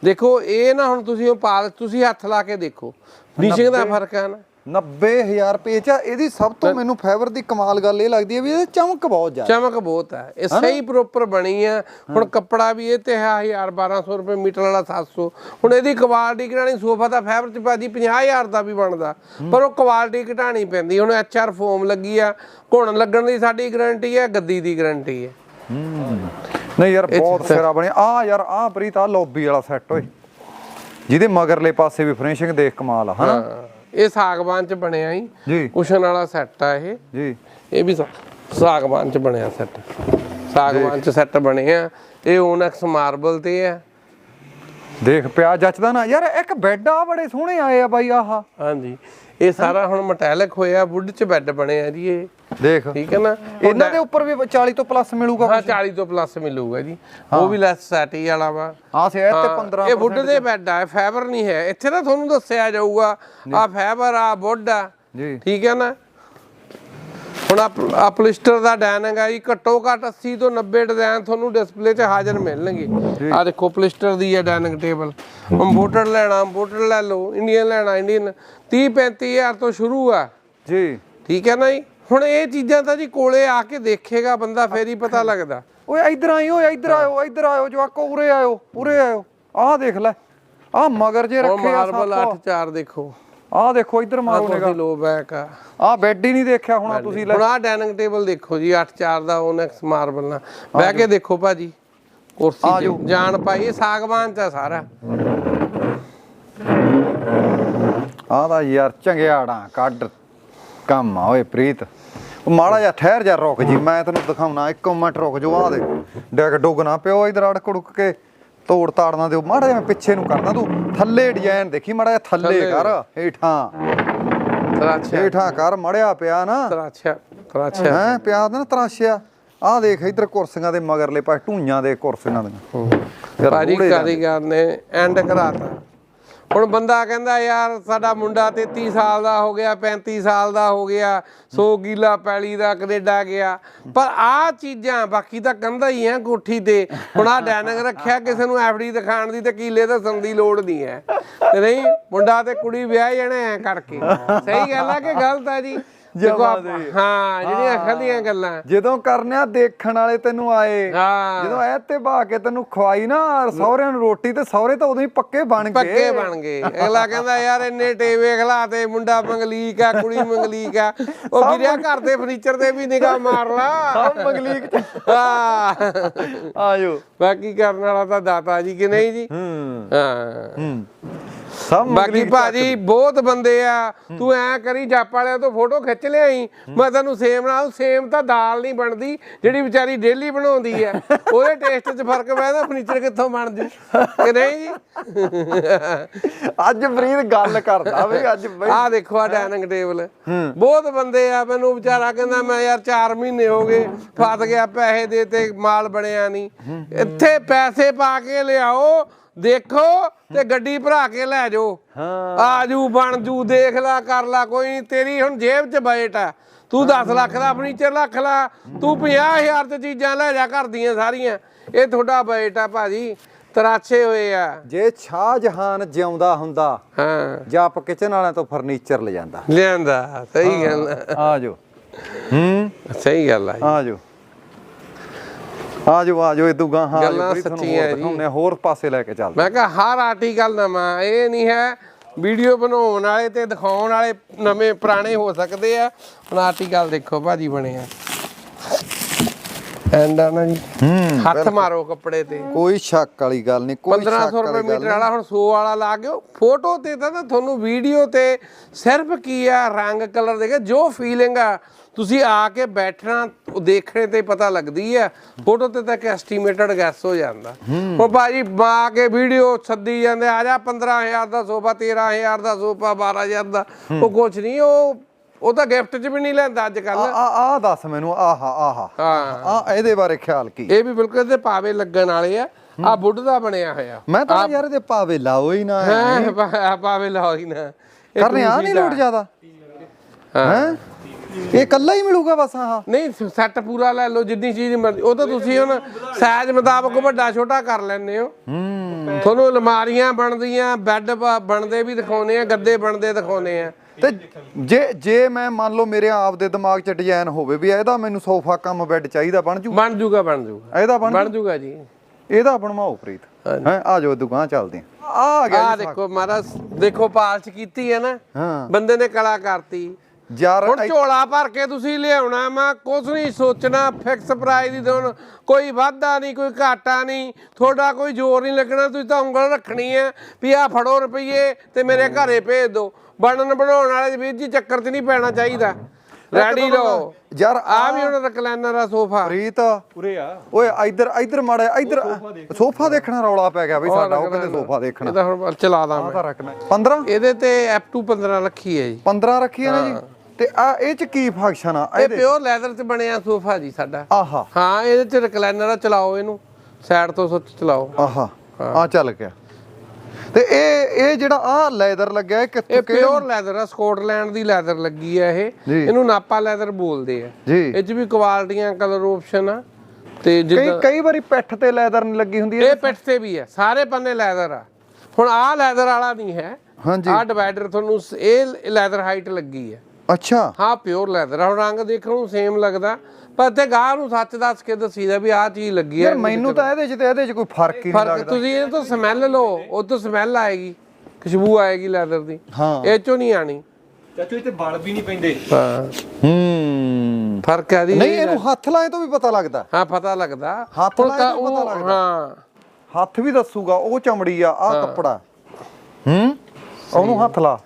ਦੇਖੋ ਇਹ ਨਾ ਹੁਣ ਤੁਸੀਂ ਉਹ ਪਾਲ ਤੁਸੀਂ ਹੱਥ ਲਾ ਕੇ ਦੇਖੋ। ਫਿਨਿਸ਼ਿੰਗ ਦਾ ਫ਼ਰਕ ਹੈ ਨਾ। 90000 ਰੁਪਏ ਚ। ਇਹਦੀ ਸਭ ਤੋਂ ਮੈਨੂੰ ਫਾਈਬਰ ਦੀ ਕਮਾਲ ਗੱਲ ਇਹ ਲੱਗਦੀ ਹੈ ਵੀ ਇਹ ਚਮਕ ਬਹੁਤ ਜ਼ਿਆਦਾ। ਚਮਕ ਬਹੁਤ ਹੈ ਇਹ ਸਹੀ ਪ੍ਰੋਪਰ ਬਣੀ ਹੈ ਹੁਣ ਕੱਪੜਾ ਵੀ ਇਹ ਤੇ ਹੈ 1000 1200 ਰੁਪਏ ਮੀਟਰ ਵਾਲਾ 700 ਹੁਣ ਇਹਦੀ ਕੁਆਲਿਟੀ ਘਟਾਣੀ ਸੋਫਾ ਦਾ ਫੈਬਰ ਚ ਭਾਜੀ 50000 ਦਾ ਵੀ ਬਣਦਾ। ਪਰ ਉਹ ਕੁਆਲਿਟੀ ਘਟਾਣੀ ਪੈਂਦੀ। ਹੁਣ ਐਚਆਰ ਫੋਮ ਲੱਗੀ ਆ ਘੁਣ ਲੱਗਣ ਦੀ ਸਾਡੀ ਗਾਰੰਟੀ ਹੈ ਗੱਦੀ ਦੀ ਗਾਰੰਟੀ ਹੈ। ਨਹੀਂ ਯਾਰ ਬਹੁਤ ਸਿਰਾ ਬਣਿਆ। ਆ ਯਾਰ ਆ ਪ੍ਰੀਤ ਆ ਲੌਬੀ ਵਾਲਾ ਸੈੱਟ ਓਏ। ਜਿਹਦੇ ਮਗਰਲੇ ਪਾਸੇ ਵੀ ਫਿਨਿਸ਼ਿੰਗ ਦੇਖ ਕਮਾਲ ਆ ਹਨਾ? ਇਹ ਸਾਗਵਾਨ ਚ ਬਣਿਆ ਹੀ ਕੁਸ਼ਨ ਵਾਲਾ ਸੈੱਟ ਆ ਇਹ। ਜੀ। ਇਹ ਵੀ ਸਾਗਵਾਨ ਚ ਬਣਿਆ ਸੈੱਟ। ਸਾਗਵਾਨ ਚ ਸੈੱਟ ਬਣੇ ਆ। ਇਹ ਓਨੈਕਸ ਮਾਰਬਲ ਤੇ ਆ। ਦੇਖ ਪਿਆ ਜੱਚਦਾ ਨਾ। ਯਾਰ ਇੱਕ ਬੈੱਡ ਆ ਬੜੇ ਸੋਹਣੇ ਆਏ ਆ ਬਾਈ ਆਹ। ਹਾਂਜੀ। ਇਹ ਸਾਰਾ ਹੁਣ ਮਟੈਲਿਕ ਹੋਇਆ ਵੁੱਡ ਚ ਬੈੱਡ ਬਣੇ ਆ ਜੀ ਇਹ। ਦੇਖ। ਠੀਕ ਹੈ ਨਾ? ਇਹਨਾਂ ਦੇ ਉੱਪਰ ਵੀ 40 ਤੋਂ ਪਲੱਸ ਮਿਲੂਗਾ ਹਾਂ 40 ਤੋਂ ਪਲੱਸ ਮਿਲੂਗਾ ਜੀ। ਉਹ ਵੀ ਲੈਸ ਸੈਟੀ ਵਾਲਾ ਵਾ। ਆ ਸੇ ਤੇ ਹਾਂ, 15 ਇਹ ਵੁੱਡ ਦੇ ਬੈੱਡ ਆ ਫਾਈਬਰ ਨਹੀਂ ਹੈ। ਇੱਥੇ ਨਾ ਤੁਹਾਨੂੰ ਦੱਸਿਆ ਜਾਊਗਾ। ਆ ਫਾਈਬਰ ਆ ਵੁੱਡ ਆ। ਜੀ। ਠੀਕ ਹੈ ਨਾ? ਹੁਣ ਆ ਪਲਿਸਟਰ ਦਾ ਡਾਇਨਿੰਗ ਆ ਜੀ ਘੱਟੋ ਘੱਟ 80 ਤੋਂ 90 ਡਿਜ਼ਾਈਨ ਤੁਹਾਨੂੰ ਡਿਸਪਲੇ 'ਚ ਹਾਜ਼ਰ ਮਿਲਣਗੇ। ਆ ਦੇਖੋ ਪਲਿਸਟਰ ਦੀ ਹੈ ਡਾਇਨਿੰਗ ਟੇਬਲ। ਇੰਪੋਰਟਡ ਲੈਣਾ ਇੰਪੋਰਟਡ ਲੈ ਲਓ ਇੰਡੀਅਨ ਲੈਣਾ ਇੰਡੀਅਨ 30 35000 ਤੋਂ ਸ਼ੁਰੂ ਆ। ਜੀ। ਠੀਕ ਹੈ ਨਾ ਜੀ? ਹੁਣ ਇਹ ਚੀਜ਼ਾਂ ਤਾਂ ਜੀ ਕੋਲੇ ਆ ਕੇ ਦੇਖੇਗਾ ਬੰਦਾ ਫੇਰ ਹੀ ਪਤਾ ਲੱਗਦਾ। ਓਏ ਇਧਰ ਆਈ ਓਏ ਇਧਰ ਆਇਓ ਇਧਰ ਆਇਓ ਜਵਾਕੋ ਉਰੇ ਆਇਓ ਉਰੇ ਆਇਓ। ਆਹ ਦੇਖ ਲੈ ਆਹ ਮਗਰ ਜੇ ਹੁਣ ਰੱਖੇ ਆ ਮਾਰਬਲ ਸੱਪ 8 4 ਦੇਖੋ। ਆਹ ਦੇਖੋ ਇਧਰ ਆ ਮਾਰੋ ਤੁਸੀਂ ਲੋ ਬੈਕ ਆ। ਆਹ ਬੈੱਡ ਹੀ ਨਹੀਂ ਦੇਖਿਆ ਹੋਣਾ ਤੁਸੀਂ ਲੈ। ਹੁਣ ਆ ਡਾਈਨਿੰਗ ਟੇਬਲ ਦੇਖੋ ਜੀ 8 4 ਦਾ ਓਨੈਕਸ ਮਾਰਬਲ ਨਾਲ ਬਹਿ ਕੇ ਦੇਖੋ ਭਾਜੀ ਕੁਰਸੀ ਆ ਤੇ। ਜਾਣ ਪਾਈ ਇਹ ਸਾਗਵਾਨ ਚ ਆ ਸਾਰਾ। ਆਹ ਦਾ ਯਾਰ ਚੰਗਿਆੜਾਂ ਕੱਢ ਕੰਮ ਆ ਓਏ ਪ੍ਰੀਤ। ਉਹ ਮਾੜਾ ਜਿਹਾ ਠਹਿਰ ਜਾ ਰੁਕ ਜੀ ਮੈਂ ਤੈਨੂੰ ਦਿਖਾਉਣਾ ਇੱਕ ਮਿੰਟ ਰੁਕ ਜੋ ਆਹ ਦੇ ਡੈਗ ਡੁੱਗ ਨਾ ਪਿਓ ਇਧਰ ਅੜਕ ਉੜਕ ਕੇ। ਤੋੜ ਤਾੜਨਾ ਦਿਓ। ਮਾੜਾ ਜਿਹਾ ਮੈਂ ਪਿੱਛੇ ਨੂੰ ਕਰਦਾ ਤੂੰ ਥੱਲੇ ਡਿਜ਼ਾਈਨ ਦੇਖੀ ਮਾੜਾ ਜਿਹਾ ਥੱਲੇ। ਕਰ ਹੇਠਾਂ। ਤਰਾਛਿਆ। ਹੇਠਾਂ ਕਰ ਮੜਿਆ ਪਿਆ ਨਾ। ਤਰਾਛਿਆ ਤਰਾਛਿਆ। ਹੈ ਪਿਆ ਨਾ ਤਰਾਸ਼ਿਆ ਆਹ ਦੇਖ ਇੱਧਰ ਕੁਰਸੀਆਂ ਦੇ ਮਗਰਲੇ ਪਾਸੇ ਢੂਈਆਂ ਦੇ ਕੁਰਸੀਆਂ ਦੀਆਂ। ਜਾਂਦੇ। ਕਾਰੀਗਰ ਨੇ ਐਂਡ ਕਰਾਤਾ। ਹੁਣ ਬੰਦਾ ਕਹਿੰਦਾ ਯਾਰ ਸਾਡਾ ਮੁੰਡਾ 33 ਸਾਲ ਦਾ ਹੋ ਗਿਆ 35 ਸਾਲ ਦਾ ਹੋ ਗਿਆ 100 ਕਿੱਲਾ ਪੈਲੀ ਦਾ ਕੈਨੇਡਾ ਗਿਆ। ਪਰ ਆ ਚੀਜ਼ਾਂ ਬਾਕੀ ਤਾਂ ਕੰਧਾ ਹੀ ਆ ਕੋਠੀ ਤੇ। ਹੁਣ ਆ ਡਾਇਨਿੰਗ ਰੱਖਿਆ, ਕਿਸੇ ਨੂੰ ਐਫਡੀ ਦਿਖਾਣ ਦੀ ਤੇ ਕੀਲੇ ਦੱਸਣ ਦੀ ਲੋੜ ਨਹੀਂ ਹੈ ਤੇ ਨਹੀਂ, ਮੁੰਡਾ ਤੇ ਕੁੜੀ ਵਿਆਹ ਜਾਣਾ ਐ ਕਰਕੇ। ਸਹੀ ਗੱਲ ਆ ਕਿ ਗਲਤ ਆ ਜੀ? ਦੇਖੋ ਜਮਾਂ ਆਪਾਂ- ਦੀ। ਹਾਂ ਜਿਹੜੀਆਂ ਅੱਖਾਂ ਦੀਆਂ ਗੱਲਾਂ। ਜਦੋਂ ਕਰਨਿਆ ਦੇਖਣ ਵਾਲੇ ਤੈਨੂੰ ਆਏ। ਹਾਂ। ਜਦੋਂ ਐ ਤੇ ਬਾ ਕੇ ਤੈਨੂੰ ਖਵਾਈ ਨਾ ਸਹੁਰਿਆਂ ਨੂੰ ਰੋਟੀ ਤੇ ਸਹੁਰੇ ਤਾਂ ਉਦੋਂ ਹੀ ਪੱਕੇ ਬਣ ਗਏ। ਪੱਕੇ ਬਣ ਗਏ। ਅਗਲਾ ਕਹਿੰਦਾ ਯਾਰ ਇੰਨੇ ਟੇਵੇ ਖਲਾਤੇ ਮੁੰਡਾ ਮੰਗਲੀਕ ਆ ਕੁੜੀ ਮੰਗਲੀਕ ਆ। ਉਹ ਵੀਰਿਆ ਘਰ ਦੇ ਫਰਨੀਚਰ ਤੇ ਵੀ ਨਿਗਾਹ ਮਾਰ ਲਾ। ਸਭ ਮੰਗਲੀਕ ਆਜੋ। ਬਾਕੀ ਕਰਨ ਵਾਲਾ ਤਾਂ ਦਾਤਾ ਜੀ ਕਿ ਨਹੀਂ ਜੀ? ਹਾਂ। ਹੂੰ। ਸਭ ਬਾਕੀ ਭਾਜੀ ਬਹੁਤ ਬੰਦੇ ਆ। ਤੂੰ ਐ ਕਰੀ ਜੱਪ ਵਾਲਿਆਂ ਤੋਂ ਫੋਟੋ ਖਿੱਚ ਲਿਆਈ। ਮੈਂ ਤੈਨੂੰ ਸੇਮ ਨਾਲ ਸੇਮ ਤਾਂ ਦਾਲ ਨਹੀਂ ਬਣਦੀ ਜਿਹੜੀ ਵਿਚਾਰੀ ਡੇਲੀ ਬਣਾਉਂਦੀ ਐ ਉਹਦੇ ਟੇਸਟ 'ਚ ਫ਼ਰਕ ਪੈਦਾ ਫਰਨੀਚਰ ਕਿੱਥੋਂ ਬਣ ਜੂ ਕਿ ਨਹੀਂ ਜੀ? ਅੱਜ ਫਰੀਦ ਗੱਲ ਕਰਦਾ ਬਈ ਅੱਜ ਬਈ। ਆਹ ਦੇਖੋ ਆ ਡਾਈਨਿੰਗ ਟੇਬਲ ਬਹੁਤ ਬੰਦੇ ਆ ਮੈਨੂੰ ਵਿਚਾਰਾ ਕਹਿੰਦਾ ਮੈਂ ਯਾਰ 4 ਮਹੀਨੇ ਹੋ ਗਏ ਫਸ ਗਿਆ ਪੈਸੇ ਦੇ ਤੇ ਮਾਲ ਬਣਿਆ ਨਹੀਂ। ਇੱਥੇ ਪੈਸੇ ਪਾ ਕੇ ਲਿਆਓ ਦੇਖੋ ਤੇ ਗੱਡੀ ਭਰਾ ਕੇ ਲੈ ਜਾਓ। ਹਾਂ। ਆਜੂ ਬਣ ਜੂ ਦੇਖ ਲਾ ਕਰ ਲਾ ਕੋਈ ਨੀ ਤੇਰੀ ਹੁਣ ਜੇਬ 'ਚ ਬਜਟ ਆ। ਤੂੰ 10 ਲੱਖ ਦਾ ਫਰਨੀਚਰ ਰੱਖ ਲਾ। ਤੂੰ 50000 ਤੇ ਚੀਜ਼ਾਂ ਲੈ ਜਾ ਘਰ ਦੀਆਂ ਸਾਰੀਆਂ। ਇਹ ਤੁਹਾਡਾ ਬਜਟ ਆ ਭਾਜੀ। ਤਰਾਛੇ ਹੋਏ ਆ। ਜੇ ਸ਼ਾਹ ਜਹਾਨ ਜਿਉਂਦਾ ਹੁੰਦਾ ਹਾਂ। ਜੱਪ ਕਿਚਨ ਵਾਲਿਆਂ ਤੋਂ ਫਰਨੀਚਰ ਲੈ ਜਾਂਦਾ ਲਿਆਂਦਾ ਸਹੀ ਗੱਲ ਆ। ਆਜੋ ਹੂੰ? ਸਹੀ ਗੱਲ ਆ। ਆਜੋ ਆਜੋ ਆਜੋ ਇਦੋਂ ਗਾਂ ਹਾਂ ਗੱਲਾਂ ਸੱਚੀਆਂ ਜੀ। ਦਿਖਾਉਂਦੇ ਹਾਂ, ਹੋਰ ਪਾਸੇ ਲੈ ਕੇ ਚੱਲਦੇ ਮੈਂ ਕਿਹਾ ਹਰ ਆਰਟੀਕਲ ਨਵਾਂ ਇਹ ਨਹੀਂ ਹੈ ਵੀਡੀਓ ਬਣਾਉਣ ਵਾਲੇ ਤੇ ਦਿਖਾਉਣ ਵਾਲੇ ਨਵੇਂ ਪੁਰਾਣੇ ਹੋ ਸਕਦੇ ਆ। ਹੁਣ ਆਰਟੀਕਲ ਦੇਖੋ ਭਾਜੀ ਬਣੇ ਆ। ਐਂਡ ਆ ਨਾ ਜੀ ਹੱਥ ਮਾਰੋ ਕੱਪੜੇ ਤੇ। ਕੋਈ ਸ਼ੱਕ ਵਾਲੀ ਗੱਲ ਨਹੀਂ ਕੋਈ ਸ਼ੱਕ 1500 ਰੁਪਏ ਮੀਟਰ ਵਾਲਾ ਹੁਣ 100 ਵਾਲਾ ਲਾ ਗਿਓ ਫੋਟੋ ਤੇ ਤਾਂ ਤੁਹਾਨੂੰ ਵੀਡੀਓ ਤੇ ਸਿਰਫ ਕੀ ਆ ਰੰਗ ਕਲਰ ਦੇਖੇ ਜੋ ਫੀਲਿੰਗ ਆ ਤੁਸੀਂ ਆ ਕੇ ਬੈਠਣਾ ਦੇਖਣੇ ਤੇ ਪਤਾ ਲੱਗਦੀ ਆ ਫੋਟੋ ਤੇ ਤਾਂ ਐਸਟੀਮੇਟਡ ਗੈਸ ਹੋ ਜਾਂਦਾ। ਉਹ ਭਾਜੀ ਮਾ ਕੇ ਵੀਡੀਓ ਸੱਦੀ ਜਾਂਦੇ ਆ ਜਾ 15000 ਦਾ ਸੋਫਾ 13000 ਦਾ ਸੋਫਾ 12000 ਦਾ। ਉਹ ਕੁਝ ਨਹੀਂ ਉਹ ਉਹ ਤਾਂ ਗਿਫਟ 'ਚ ਵੀ ਨਹੀਂ ਲੈਂਦਾ ਅੱਜ ਆ ਕੱਲ ਆ ਆ ਦੱਸ ਮੈਨੂੰ ਆਹਾ ਆਹਾ। ਹਾਂ। ਆ ਇਹਦੇ ਬਾਰੇ ਖਿਆਲ ਕੀ? ਇਹ ਵੀ ਬਿਲਕੁਲ ਇਹਦੇ ਪਾਵੇ ਲੱਗਣ ਵਾਲੇ ਆ। ਆ ਬੁੱਢ ਦਾ ਬਣਿਆ ਹੋਇਆ। ਮੈਂ ਤਾਂ ਯਾਰ ਇਹਦੇ ਪਾਵੇ ਲਾਓ ਹੀ ਨਾ ਹਾਂ ਪਾਵੇ ਲਾਓ ਹੀ ਨਾ। ਕਰਨੇ ਆ ਨਹੀਂ। ਲੋਟ ਜ਼ਿਆਦਾ? ਹਾਂ। ਹੈ? ਇਹ ਇਕੱਲਾ ਹੀ ਮਿਲੂਗਾ ਬਸ ਆਹ ਨਹੀਂ ਸੈੱਟ ਪੂਰਾ ਲੈ ਲਓ ਜਿੰਨੀ ਚੀਜ਼ ਮਰਜ਼ੀ। ਉਹ ਤਾਂ ਤੁਸੀਂ ਹੁਣ ਸਾਈਜ਼ ਮੁਤਾਬਕ ਵੱਡਾ ਛੋਟਾ ਕਰ ਲੈਂਦੇ ਹੋ। ਹੂੰ। ਤੁਹਾਨੂੰ ਅਲਮਾਰੀਆਂ ਬਣਦੀਆਂ ਬੈੱਡ ਬਣਦੇ ਵੀ ਦਿਖਾਉਨੇ ਆ ਗੱਦੇ ਬਣਦੇ ਦਿਖਾਉਨੇ ਆ। ਤੇ ਜੇ ਜੇ ਮੈਂ ਮੰਨ ਲਓ ਮੇਰੇ ਆਪ ਦੇ ਦਿਮਾਗ 'ਚ ਡਿਜ਼ਾਈਨ ਹੋਵੇ ਵੀ ਇਹਦਾ ਮੈਨੂੰ ਸੋਫਾ ਕੰਮ ਬੈੱਡ ਚਾਹੀਦਾ ਬਣ ਜੂ? ਬਣ ਜੂਗਾ ਬਣ ਜੂਗਾ। ਇਹਦਾ ਬਣ ਬਣ ਜੂਗਾ ਜੀ। ਇਹਦਾ ਬਣਵਾਓ ਪ੍ਰੀਤ। ਹੈ ਆ ਜਾਓ ਦੁਕਾਨ ਚੱਲਦੇ ਆ ਆ ਗਿਆ ਆ ਦੇਖੋ ਮਹਾਰਾਜ ਦੇਖੋ ਪਾਲਚ ਕੀਤੀ ਹੈ ਨਾ। ਹਾਂ। ਬੰਦੇ ਨੇ ਕਲਾ ਕਰਤੀ। ਯਾਰ ਹੁਣ ਝੋਲਾ ਭਰ ਕੇ ਤੁਸੀਂ ਲਿਆਉਣਾ ਮੈਂ ਕੁਝ ਨਹੀਂ ਸੋਚਣਾ ਫਿਕਸ ਪ੍ਰਾਈਸ ਦੀ ਦੋਨ ਕੋਈ ਵਾਧਾ ਨਹੀਂ ਕੋਈ ਘਾਟਾ ਨਹੀਂ ਤੁਹਾਡਾ ਕੋਈ ਜ਼ੋਰ ਨਹੀਂ ਲੱਗਣਾ ਤੁਸੀਂ ਤਾਂ ਉਂਗਲ ਰੱਖਣੀ ਹੈ ਵੀ ਆ ਫੜੋ ਰੁਪਈਏ ਤੇ ਮੇਰੇ ਘਰੇ ਭੇਜ ਦਿਓ। ਬਣਨ ਬਣਾਉਣ ਵਾਲੇ ਦੇ ਵੀਰ ਜੀ ਚੱਕਰ 'ਚ ਨਹੀਂ ਪੈਣਾ ਚਾਹੀਦਾ। ਰੈਡੀ ਲਓ ਯਾਰ ਆ ਵੀ ਉਹਨਾਂ ਦਾ ਰਿਕਲਾਈਨਰ ਆ ਸੋਫਾ। ਪ੍ਰੀਤ। ਉਰੇ ਆ। ਓਏ ਇੱਧਰ ਇੱਧਰ ਮਾੜਾ ਇੱਧਰ ਸੋਫਾ ਦੇਖਣਾ ਰੌਲਾ ਪੈ ਗਿਆ ਬਈ ਸਾਡਾ ਉਹ ਕਹਿੰਦੇ ਸੋਫਾ ਦੇਖਣਾ। ਇਹਦਾ ਹੁਣ ਚਲਾ ਦਾਂ ਮੈਂ। ਤਾਂ ਰੱਖਣਾ। 15 ਇਹਦੇ ਤੇ F2 15 ਰੱਖੀ ਹੈ ਜੀ। 15 ਰੱਖੀ ਹੈ ਨਾ ਜੀ? ਤੇ ਆ ਇਹ ਚ ਕੀ ਫੰਕਸ਼ਨ ਆ? ਇਹ ਪਿਓਰ ਲੈਦਰ 'ਚ ਬਣਿਆ ਸੋਫਾ ਜੀ ਸਾਡਾ। ਆਹਾ। ਹਾਂ ਇਹਦੇ 'ਚ ਰਿਕਲਾਈਨਰ ਆ ਚਲਾਓ ਇਹਨੂੰ। ਸਾਈਡ ਤੋਂ ਸੁੱਚ ਚਲਾਓ। ਆਹਾ। ਆ ਚੱਲ ਗਿਆ। ਤੇ ਇਹ ਇਹ ਜਿਹੜਾ ਆ ਲੈਦਰ ਲੱਗਿਆ ਇਹ ਕਿੱਥੋਂ ਇਹ ਪਿਓਰ ਲੈਦਰ ਆ ਸਕਾਟਲੈਂਡ ਦੀ ਲੈਦਰ ਲੱਗੀ ਆ ਇਹ। ਇਹਨੂੰ ਨਾਪਾ ਲੈਦਰ ਬੋਲਦੇ ਆ। ਇਹ 'ਚ ਵੀ ਕੁਆਲਟੀਆਂ ਕਲਰ ਆਪਸ਼ਨ ਆ। ਤੇ ਕਈ ਜਿੱਦਾਂ ਕਈ ਵਾਰੀ ਪਿੱਠ ਤੇ ਲੈਦਰ ਨਹੀਂ ਲੱਗੀ ਹੁੰਦੀ ਇਹ ਪਿੱਠ ਤੇ ਵੀ ਆ ਸਾਰੇ ਪੰਨੇ ਲੈਦਰ ਆ। ਹੁਣ ਆਹ ਲੈਦਰ ਵਾਲਾ ਨਹੀਂ ਹੈ। ਹਾਂਜੀ। ਆਹ ਡਿਵਾਈਡਰ ਤੁਹਾਨੂੰ ਇਹ ਲੈਦਰ ਹਾਈਟ ਲੱਗੀ ਹੈ ਅੱਛਾ। ਹਾਂ ਪਿਓਰ ਲੈਦਰ ਆ। ਰੰਗ ਦੇਖਣ ਨੂੰ ਸੇਮ ਲੱਗਦਾ। ਪਰ ਤੇ ਗਾਹ ਨੂੰ ਸੱਚ ਦੱਸ ਕੇ ਦਸੀਦਾ ਵੀ ਆਹ ਚੀਜ਼ ਲੱਗੀ ਹੈ ਯਾਰ ਮੈਨੂੰ ਤਾਂ ਇਹਦੇ ਚ ਤੇ ਇਹਦੇ ਚ ਕੋਈ ਫ਼ਰਕ ਹੀ ਨਹੀਂ ਫ਼ਰਕ ਲੱਗਦਾ। ਤੁਸੀਂ ਇਹ ਤੋਂ ਸਮੈਲ ਲਓ ਉਹ ਤੋਂ ਸਮੈਲ ਆਏਗੀ ਖੁਸ਼ਬੂ ਆਏਗੀ ਲੈਦਰ ਦੀ। ਹਾਂ। ਇਹ ਚੋਂ ਨਹੀਂ ਆਣੀ। ਚਾਚੂ ਇੱਥੇ ਵਲ ਵੀ ਨਹੀਂ ਪੈਂਦੇ। ਹਾਂ। ਹੂੰ। ਫ਼ਰਕ ਹੈ ਦੀ ਨਹੀਂ ਇਹਨੂੰ ਹੱਥ ਲਾਏ ਤੋਂ ਵੀ ਪਤਾ ਲੱਗਦਾ। ਹਾਂ ਪਤਾ ਲੱਗਦਾ। ਹੱਥ ਹੁਣ ਨਾਲ ਤਾਂ ਪਤਾ ਉਹ- ਲੱਗਦਾ। ਹਾਂ। ਹੱਥ ਵੀ ਦੱਸੂਗਾ ਉਹ ਚਮੜੀ ਆ ਆ ਕੱਪੜਾ। ਹੂੰ? ਉਹਨੂੰ ਹੱਥ ਲਾ।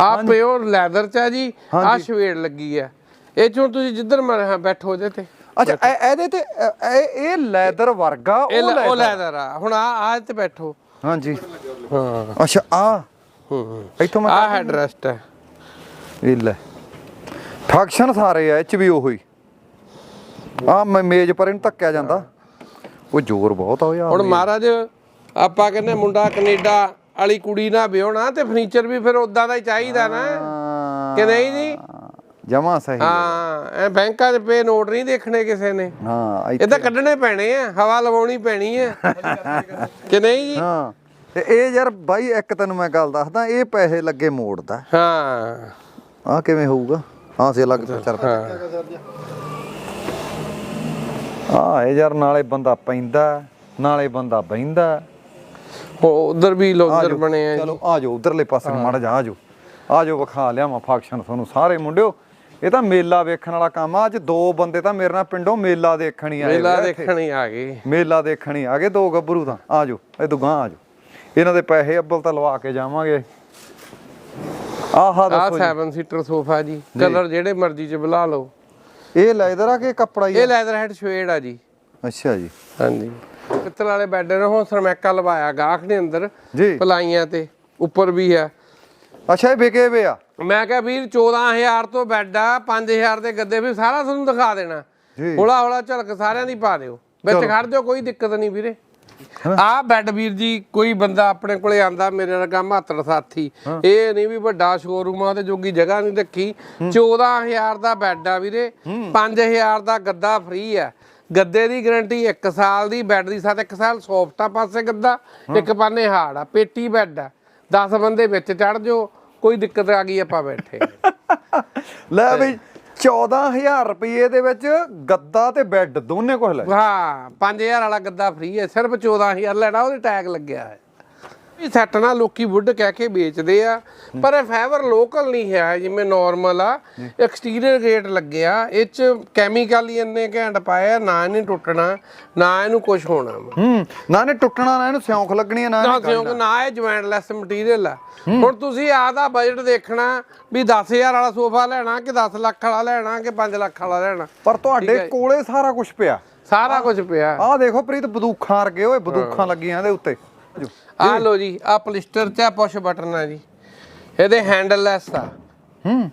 ਆ ਪਿਓਰ ਲੈਦਰ ਚ ਆ ਜੀ ਆ। ਸ਼ਵੇੜ ਲੱਗੀ ਆ। ਇਹ ਚੋਂ ਤੁਸੀਂ ਜਿੱਧਰ ਮਰ ਹਾਂ ਬੈਠੋ ਇਹਦੇ ਤੇ। ਅੱਛਾ ਇਹ- ਇਹਦੇ ਤੇ ਇਹ- ਲੈਦਰ ਵਰਗਾ ਉਹ ਲੈਦਰ ਆ? ਹੁਣ ਆ ਆ ਤੇ ਬੈਠੋ। ਹਾਂਜੀ। ਹਾਂ। ਅੱਛਾ ਆ ਹੂੰ ਇੱਥੋਂ ਮੈਂ ਆ ਹੈਡ ਰੈਸਟ ਹੈ ਇਹ ਲੈ। ਫੰਕਸ਼ਨ ਸਾਰੇ ਆ ਇਹ ਚ ਵੀ ਉਹੀ। ਆ ਮੈਂ ਮੇਜ਼ ਪਰ ਇਹਨੂੰ ਧੱਕਿਆ ਜਾਂਦਾ। ਉਹ ਜ਼ੋਰ ਬਹੁਤ ਆ ਉਹ ਯਾਰ ਹੁਣ ਮਹਾਰਾਜ ਆਪਾਂ ਕਹਿੰਦੇ ਮੁੰਡਾ ਕੈਨੇਡਾ ਵਾਲੀ ਕੁੜੀ ਨਾਲ ਵਿਆਹਣਾ ਤੇ ਫਰਨੀਚਰ ਵੀ ਫਿਰ ਉਦਾਂ ਦਾ ਹੀ ਚਾਹੀਦਾ ਨਾ। ਕਿ ਨਹੀਂ ਜੀ? ਜਮਾ ਸਹੀ ਹਾਂ। ਐ ਬੈਂਕਾਂ 'ਚ ਪੇ ਨੋਟ ਨਹੀਂ ਦੇਖਣੇ ਕਿਸੇ ਨੇ। ਹਾਂ ਇਹ ਤਾਂ ਕੱਢਣੇ ਪੈਣੇ ਆ ਹਵਾ ਲਵਾਉਣੀ ਪੈਣੀ ਆ। ਕਿ ਨਹੀਂ ਜੀ? ਹਾਂ ਤੇ ਇਹ ਯਾਰ ਬਾਈ ਇੱਕ ਤੈਨੂੰ ਮੈਂ ਗੱਲ ਦੱਸਦਾ ਇਹ ਪੈਸੇ ਲੱਗੇ ਮੋੜਦਾ। ਹਾਂ। ਆ ਕਿਵੇਂ ਹੋਊਗਾ? ਹਾਂ ਸੇ ਲੱਗ ਚੱਲ। ਆ ਇਹ ਯਾਰ ਨਾਲੇ ਬੰਦਾ ਪੈਂਦਾ ਨਾਲੇ ਬੰਦਾ ਬਹਿੰਦਾ ਉਧਰ ਵੀ ਆ ਲੋਦਰ ਬਣੇ ਆ। ਚਲੋ ਆ ਜਾਓ ਉਧਰਲੇ ਪਾਸੇ ਨੂੰ ਮਾੜਾ ਜਾ ਆ ਜਾਓ ਆ ਜਾਓ ਵਿਖਾ ਲਿਆਵਾਂ ਫੰਕਸ਼ਨ ਤੁਹਾਨੂੰ ਸਾਰੇ ਮੁੰਡਿਓ। ਇਹ ਤਾਂ ਮੇਲਾ ਵੇਖਣ ਵਾਲਾ ਕੰਮ ਆ। ਅੱਜ ਦੋ ਬੰਦੇ ਤਾਂ ਮੇਰੇ ਨਾਲ ਪਿੰਡੋਂ ਮੇਲਾ ਦੇਖਣ ਹੀ ਆਏ ਮੇਲਾ ਆ। ਦੇਖਣ ਹੀ ਆ ਗਏ। ਮੇਲਾ ਦੇਖਣ ਹੀ ਆ ਗਏ ਦੋ ਗੱਭਰੂ ਤਾਂ। ਆ ਜਾਓ ਇਹ ਦੁਗਾਂ ਆ ਜਾਓ ਇਹਨਾਂ ਦੇ ਪੈਸੇ ਅੱਬਲ ਤਾਂ ਲਵਾ ਕੇ ਜਾਵਾਂਗੇ। ਆਹਾ ਆ ਦੱਸੋ ਜੀ। 7 ਸੀਟਰ ਸੋਫਾ ਜੀ। ਕਲਰ ਜਿਹੜੇ ਮਰਜ਼ੀ ਚ ਬੁਲਾ ਲਓ। ਇਹ ਲੈਦਰ ਆ ਕਿ ਕੱਪੜਾ ਹੀ ਇਹ ਆ? ਲੈਦਰ ਹੈਡ ਸ਼ੇਡ ਆ ਜੀ। ਅੱਛਾ ਜੀ। ਹਾਂਜੀ। ਪਿੱਤਲ ਵਾਲੇ ਬੈੱਡ ਨੇ ਹੁਣ ਸਰਮੈਕਾ ਲਵਾਇਆ ਗਾਹਕ ਦੇ ਅੰਦਰ ਜੀ। ਪਲਾਈਆਂ ਤੇ ਉੱਪਰ ਵੀ ਆ ਅੱਛਾ ਇਹ ਵਿਕੇ ਵੇ ਆ? ਮੈਂ ਕਿਹਾ ਵੀਰ 14000 ਤੋਂ ਬੈੱਡ ਆ 5000 ਦੇ ਗੱਦੇ ਵੀ ਸਾਰਾ ਤੁਹਾਨੂੰ ਦਿਖਾ ਦੇਣਾ। ਹੌਲਾ ਹੌਲਾ ਝਲਕ ਸਾਰਿਆਂ ਦੀ ਪਾ ਦਿਓ। ਵਿੱਚ ਖੜ ਜਾਓ ਕੋਈ ਦਿੱਕਤ ਨਹੀਂ ਵੀਰੇ। ਆਹ ਬੈੱਡ ਵੀਰ ਜੀ ਕੋਈ ਬੰਦਾ ਆਪਣੇ ਕੋਲੇ ਆਂਦਾ ਮੇਰੇ ਵਰਗਾ ਮਾਤੜ ਸਾਥੀ। ਇਹ ਨਹੀਂ ਵੀ ਵੱਡਾ ਸ਼ੋਰੂਮ ਆ ਤੇ ਜੋਗੀ ਜਗ੍ਹਾ ਨਹੀਂ ਰੱਖੀ 14000 ਦਾ ਬੈੱਡ ਆ ਵੀਰੇ। 5000 ਦਾ ਗੱਦਾ ਫ੍ਰੀ ਆ। ਗੱਦੇ ਦੀ ਗਾਰੰਟੀ 1 ਸਾਲ ਦੀ ਬੈੱਡ ਦੀ ਸਾਥ 1 ਸਾਲ ਸੌਫਟ ਆ ਪਾਸੇ ਗੱਦਾ ਇੱਕ ਪਾਸੇ ਹਾਰਡ ਆ ਪੇਟੀ ਬੈੱਡ ਆ। 10 ਬੰਦੇ ਵਿੱਚ ਚੜ ਜਾਓ ਕੋਈ ਦਿੱਕਤ ਆ ਗਈ ਆਪਾਂ ਬੈਠੇ [laughs] ਲੈ ਬਈ 14000 ਰੁਪਏ ਦੇ ਵਿੱਚ ਗੱਦਾ ਤੇ ਬੈੱਡ ਦੋਨੇ ਕੁਝ ਲੈ। ਹਾਂ 5000 ਵਾਲਾ ਗੱਦਾ ਫ੍ਰੀ ਹੈ ਸਿਰਫ 14000 ਲੈਣਾ ਉਹਦੇ ਟੈਗ ਲੱਗਿਆ ਹੈ। ਸੈੱਟ ਨਾ ਲੋਕੀ ਵੁੱਡ ਕਹਿ ਕੇ ਵੇਚਦੇ ਆ। ਪਰ ਇਹ ਫਾਈਬਰ ਲੋਕਲ ਨਹੀਂ ਹੈ ਜਿਵੇਂ ਨਾਰਮਲ ਆ। ਐਕਸਟੀਰੀਅਰ ਗੇਟ ਲੱਗਿਆ ਇਹ ਚ ਕੈਮੀਕਲ ਹੀ ਇੰਨੇ ਘੈਂਟ ਪਾਇਆ ਨਾ ਇਹਨੇ ਟੁੱਟਣਾ ਨਾ ਇਹਨੂੰ ਕੁਝ ਹੋਣਾ। ਹੂੰ ਨਾ ਨੇ ਟੁੱਟਣਾ ਨਾ ਇਹਨੂੰ ਸਿਉਂਖ ਲੱਗਣੀ ਨਾ ਨਾ ਇਹਨੇ ਕਿਉਂਕਿ ਨਾ ਇਹ ਜੁਆਇੰਟਲੈਸ ਮਟੀਰੀਅਲ ਆ। ਹੁਣ ਤੁਸੀਂ ਆਦਾ ਬਜਟ ਦੇਖਣਾ ਵੀ 10000 ਵਾਲਾ ਸੋਫਾ ਲੈਣਾ ਕਿ 10 ਲੱਖ ਵਾਲਾ ਲੈਣਾ ਕਿ 5 ਲੱਖ ਵਾਲਾ ਲੈਣਾ। ਪਰ ਤੁਹਾਡੇ ਕੋਲੇ ਸਾਰਾ ਕੁਝ ਪਿਆ। ਸਾਰਾ ਕੁਝ ਪਿਆ। ਆਹ ਦੇਖੋ ਪ੍ਰੀਤ ਬਦੂਖਾਂ ਵਰਗੇ ਓਏ ਬਦੂਖਾਂ ਲੱਗੀਆਂ ਇਹਦੇ ਉੱਤੇ। ਆ ਲੋ ਜੀ ਆ ਪਲਿਸਟਰ ਚ ਪੁਸ਼ ਬਟਨ ਆ ਜੀ। ਇਹਦੇ ਹੈਂਡਲ ਲੈਸ ਆ। ਹੂੰ।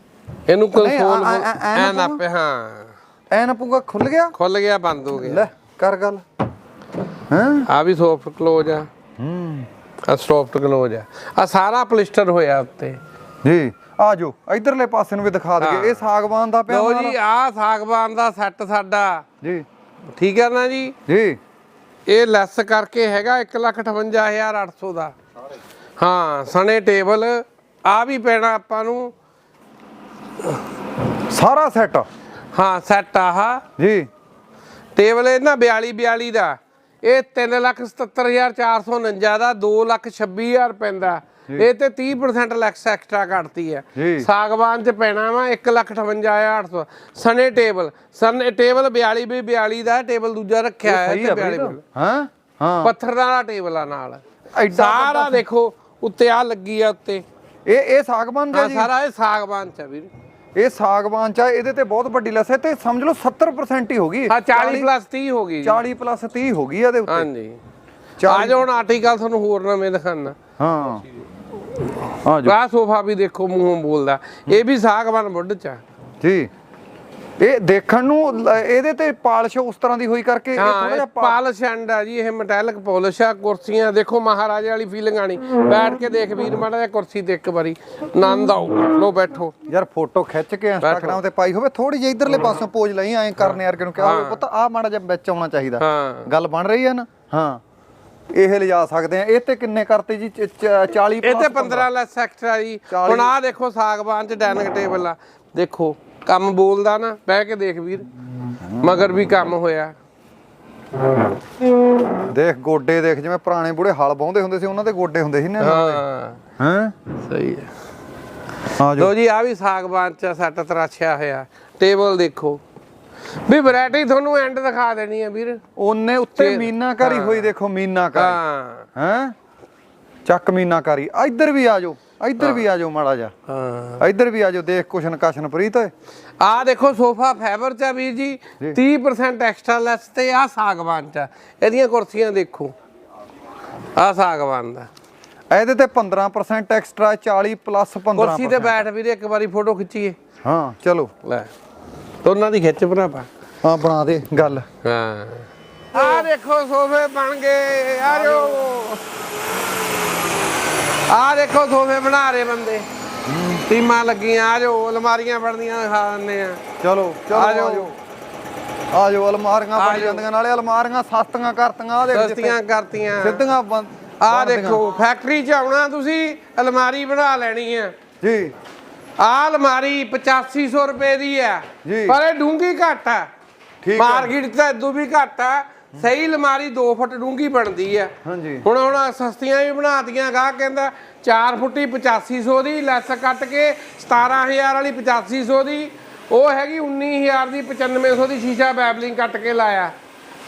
ਇਹਨੂੰ ਕੰਸੋਲ ਆ- ਆ- ਆ- ਐ ਨਾਪੇ ਹਾਂ। ਐ ਨਾ ਪੂਗਾ ਖੁੱਲ ਗਿਆ? ਖੁੱਲ ਗਿਆ ਬੰਦ ਹੋ ਗਿਆ। ਲੈ ਕਰ ਗੱਲ। ਹਾਂ? ਆ ਵੀ ਸੌਫਟ ਕਲੋਜ਼ ਆ। ਹੂੰ। ਆ ਸੌਫਟ ਕਲੋਜ਼ ਆ। ਆ ਸਾਰਾ ਪਲਿਸਟਰ ਹੋਇਆ ਉੱਤੇ। ਜੀ ਆ ਜਾਓ ਇਧਰਲੇ ਪਾਸੇ ਨੂੰ ਵੀ ਦਿਖਾ ਦਈਏ। ਇਹ ਸਾਗਵਾਨ ਦਾ ਪਿਆ ਲੋ ਮਾਲ? ਜੀ ਆ ਸਾਗਵਾਨ ਦਾ ਸੈੱਟ ਸਾਡਾ। ਜੀ। ਠੀਕ ਹੈ ਨਾ ਜੀ? ਜੀ। ਇਹ ਲੈਸ ਕਰਕੇ ਹੈਗਾ 158800 ਦਾ। ਹਾਂ ਸਣੇ ਟੇਬਲ। ਆ ਵੀ ਪੈਣਾ ਆਪਾਂ ਨੂੰ। ਸਾਰਾ ਸੈੱਟ? ਹਾਂ ਸੈੱਟ ਆਹ। ਜੀ। ਟੇਬਲ ਇਹ ਨਾ 42 42 ਦਾ। ਇਹ 377449 ਦਾ 226000 ਪੈਂਦਾ। ਇਹ ਤੇ 30% ਲੈਕਸ ਐਕਸਟਰਾ ਕੱਟਤੀ ਜੀ। ਹੈ। ਸਾਗਵਾਨ ਚ ਪੈਣਾ ਵਾ 158800 ਸਨੇ ਟੇਬਲ ਸਨੇ ਟੇਬਲ 42 ਵੀ 42 ਦਾ ਟੇਬਲ ਦੂਜਾ ਰੱਖਿਆ ਹੈ ਤੇ ਆ 42 ਪ੍ਰੀਤ ਹਾਂ ਹਾਂ। ਪੱਥਰ ਦਾ ਟੇਬਲ ਆ ਨਾਲ। ਸਾਰਾ ਦੇਖੋ ਉੱਤੇ ਆ ਲੱਗੀ ਆ ਉੱਤੇ। ਇਹ ਇਹ ਸਾਗਵਾਨ ਦਾ ਜੀ। ਸਾਰਾ ਇਹ ਸਾਗਵਾਨ ਚ ਆ ਵੀਰ। ਇਹ ਸਾਗਵਾਨ ਚ ਇਹਦੇ ਤੇ ਬਹੁਤ ਵੱਡੀ ਲੈਸ ਹੈ ਤੇ ਸਮਝ ਲਓ 70% ਹੀ ਹੋ ਗਈ। ਹਾਂ 40 ਪਲੱਸ 30 ਹੋ ਗਈ। ਜੀ 40 ਪਲੱਸ 30 ਹੋ ਗਈ ਇਹਦੇ ਉੱਤੇ। ਹਾਂਜੀ। ਜਾਓ ਹੁਣ ਆਰਟੀਕਲ ਤੁਹਾਨੂੰ ਹੋਰ ਨਵੇਂ ਦਿਖਾਣਾ ਹਾਂ। ਜੀ ਆਹ ਸੋਫਾ ਵੀ ਦੇਖੋ ਮੂੰਹੋਂ ਬੋਲਦਾ। ਇਹ ਵੀ ਸਾਗਵਾਨ ਵੁੱਡ ਚ ਆ। ਜੀ। ਇਹ ਦੇਖਣ ਨੂੰ ਲ- ਇਹਦੇ ਤੇ ਪਾਲਿਸ਼ ਉਸ ਤਰ੍ਹਾਂ ਦੀ ਹੋਈ ਕਰਕੇ ਇਹ ਥੋੜਾ ਜਿਹਾ ਪਾ- ਪਾਲਿਸ਼ ਐਂਡ ਆ ਜੀ ਇਹ ਮੈਟੈਲਿਕ ਪਾਲਿਸ਼ ਆ ਕੁਰਸੀਆਂ ਦੇਖੋ ਮਹਾਰਾਜੇ ਵਾਲੀ ਫੀਲਿੰਗ ਆਣੀ। ਬੈਠ ਕੇ ਦੇਖ ਵੀਰ ਮਾੜਾ ਜਿਹਾ ਕੁਰਸੀ ਤੇ ਇੱਕ ਵਾਰੀ। ਆਨੰਦ ਆਊ ਲੋ ਬੈਠੋ। ਯਾਰ ਫੋਟੋ ਖਿੱਚ ਕੇ ਇੰਸਟਾਗ੍ਰam ਤੇ ਪਾਈ ਹੋਵੇ ਥੋੜੀ ਜਿਹੀ ਇਧਰਲੇ ਪਾਸੋਂ ਪੋਜ ਲਈ ਐਂ ਕਰਨੇ ਯਾਰ ਕਿਨੂੰ ਕਿਹਾ ਪੁੱਤ ਆ ਮਾੜਾ ਜਿਹਾ ਵਿੱਚ ਆਉਣਾ ਚਾਹੀਦਾ। ਹਾਂ। ਗੱਲ ਬਣ ਰਹੀ ਹੈ ਨਾ? ਹਾਂ। ਇਹ ਲਿਜਾ ਸਕਦੇ ਆ। ਇਹ ਤੇ ਕਿੰਨੇ ਕਰਤੇ ਜੀ? ਚ- ਚ- 40 ਇਹ ਤੇ plus 15 ਲੈਸ ਐਕਸਟਰਾ ਜੀ। 40 ਹੁਣ ਆਹ ਦੇਖੋ ਸਾਗਵਾਨ ਚ ਡਾਈਨਿੰਗ ਟੇਬਲ ਆ। ਦੇਖੋ ਕੰਮ ਬੋਲਦਾ ਨਾ ਬਹਿ ਕੇ ਦੇਖ ਵੀਰ। ਮਗਰ ਵੀ ਕੰਮ ਹੋਇਆ। ਦੇਖ ਗੋਡੇ ਦੇਖ ਜਿਵੇਂ ਪੁਰਾਣੇ ਬੁੜੇ ਹਲ ਬਾਉਂਦੇ ਹੁੰਦੇ ਸੀ ਉਹਨਾਂ ਦੇ ਗੋਡੇ ਹੁੰਦੇ ਸੀ ਨਾ ਹਾਂ। ਹਾਂ? ਸਹੀ ਹੈ। ਹਾਂ ਲੋ ਜੀ ਆ ਵੀ ਸਾਗਵਾਨ ਚ ਸੱਟ ਤਰਾਛਿਆ ਹੋਇਆ। ਟੇਬਲ ਦੇਖੋ। ਵੀ ਵੈਰਾਈਟੀ ਤੁਹਾਨੂੰ ਐਂਡ ਦਿਖਾ ਦੇਣੀ ਹੈ ਵੀਰ। ਉਹਨੇ ਉੱਤੇ ਮੀਨਾਕਾਰੀ ਹੋਈ ਦੇਖੋ ਮੀਨਾਕਾਰੀ। ਹਾਂ। ਹੈਂ? ਚੱਕ ਮੀਨਾਕਾਰੀ। ਇੱਧਰ ਵੀ ਆ ਜਾਓ ਇੱਧਰ ਵੀ ਆ ਜਾਓ ਮਾੜਾ ਜਿਹਾ। ਹਾਂ। ਇੱਧਰ ਵੀ ਆ ਜਾਓ ਦੇਖ ਕੁਸ਼ਨ ਕਸ਼ਨ ਪ੍ਰੀਤ। ਆ ਦੇਖੋ ਸੋਫਾ ਫਾਈਬਰ ਚ ਆ ਵੀਰ ਜੀ 30% ਐਕਸਟਰਾ ਲੈਸ ਤੇ ਆ ਸਾਗਵਾਨ ਚ। ਇਹਦੀਆਂ ਕੁਰਸੀਆਂ ਦੇਖੋ। ਆ ਸਾਗਵਾਨ ਦਾ। ਇਹਦੇ ਤੇ 15% ਐਕਸਟਰਾ 40 ਪਲੱਸ 15 ਕੁਰਸੀ ਤੇ ਬੈਠ ਵੀਰੇ ਇੱਕ ਵਾਰੀ ਫੋਟੋ ਖਿੱਚੀਏ। ਹਾਂ ਚਲੋ। ਲੈ। ਦੋਨਾਂ ਦੀ ਖਿੱਚ ਭਰਾਵਾ ਹਾਂ ਬਣਾ ਦੇ ਗੱਲ। ਹਾਂ। ਆ ਦੇਖੋ ਸੋਫੇ ਬਣ ਗਏ। ਆ ਜਾਓ। ਆ ਦੇਖੋ ਸੋਫੇ ਬਣਾ ਰਹੇ ਬੰਦੇ। ਟੀਮਾਂ ਲੱਗੀਆਂ ਆ ਜਾਓ ਅਲਮਾਰੀਆਂ ਬਣਦੀਆਂ ਦਿਖਾ ਦਿੰਦੇ ਆ। ਚਲੋ ਚਲੋ ਆ ਜਾਓ। ਆ ਜਾਓ। ਅਲਮਾਰੀਆਂ ਬਣ। ਜਾਂਦੀਆਂ। ਨਾਲੇ ਅਲਮਾਰੀਆਂ ਸਸਤੀਆਂ ਕਰਤੀਆਂ ਆ ਦੇਖ ਸਸਤੀਆਂ ਕਰਤੀਆਂ। ਸਿੱਧੀਆਂ ਆ। ਦੇਖੋ ਫੈਕਟਰੀ ਚ ਆਉਣਾ ਤੁਸੀਂ ਅਲਮਾਰੀ ਬਣਾ ਲੈਣੀ ਆ। ਜੀ। ਆ ਅਲਮਾਰੀ 8500 ਰੁਪਏ ਦੀ ਜੀ। ਪਰ ਇਹ ਡੂੰਗੀ ਘੱਟ ਆ ਠੀਕ ਹੈ। ਮਾਰਕੀਟ ਤਾਂ ਇਦੋਂ ਵੀ ਘੱਟ ਆ ਸਹੀ ਅਲਮਾਰੀ 2 ਫੁੱਟ ਡੂੰਗੀ ਬਣਦੀ ਆ ਹਾਂਜੀ। ਹੁਣ ਹੁਣ ਸਸਤੀਆਂ ਵੀ ਬਣਾਤੀਆਂ ਗਾ ਕਹਿੰਦਾ 4 ਫੁੱਟੀ 8500 ਦੀ ਲੈਸ ਕੱਟ ਕੇ 17000 ਵਾਲੀ 8500 ਦੀ। ਉਹ ਹੈਗੀ 19000 ਦੀ 9500 ਦੀ ਸ਼ੀਸ਼ਾ ਬੈਬਲਿੰਗ ਕੱਟ ਕੇ ਲਾਇਆ।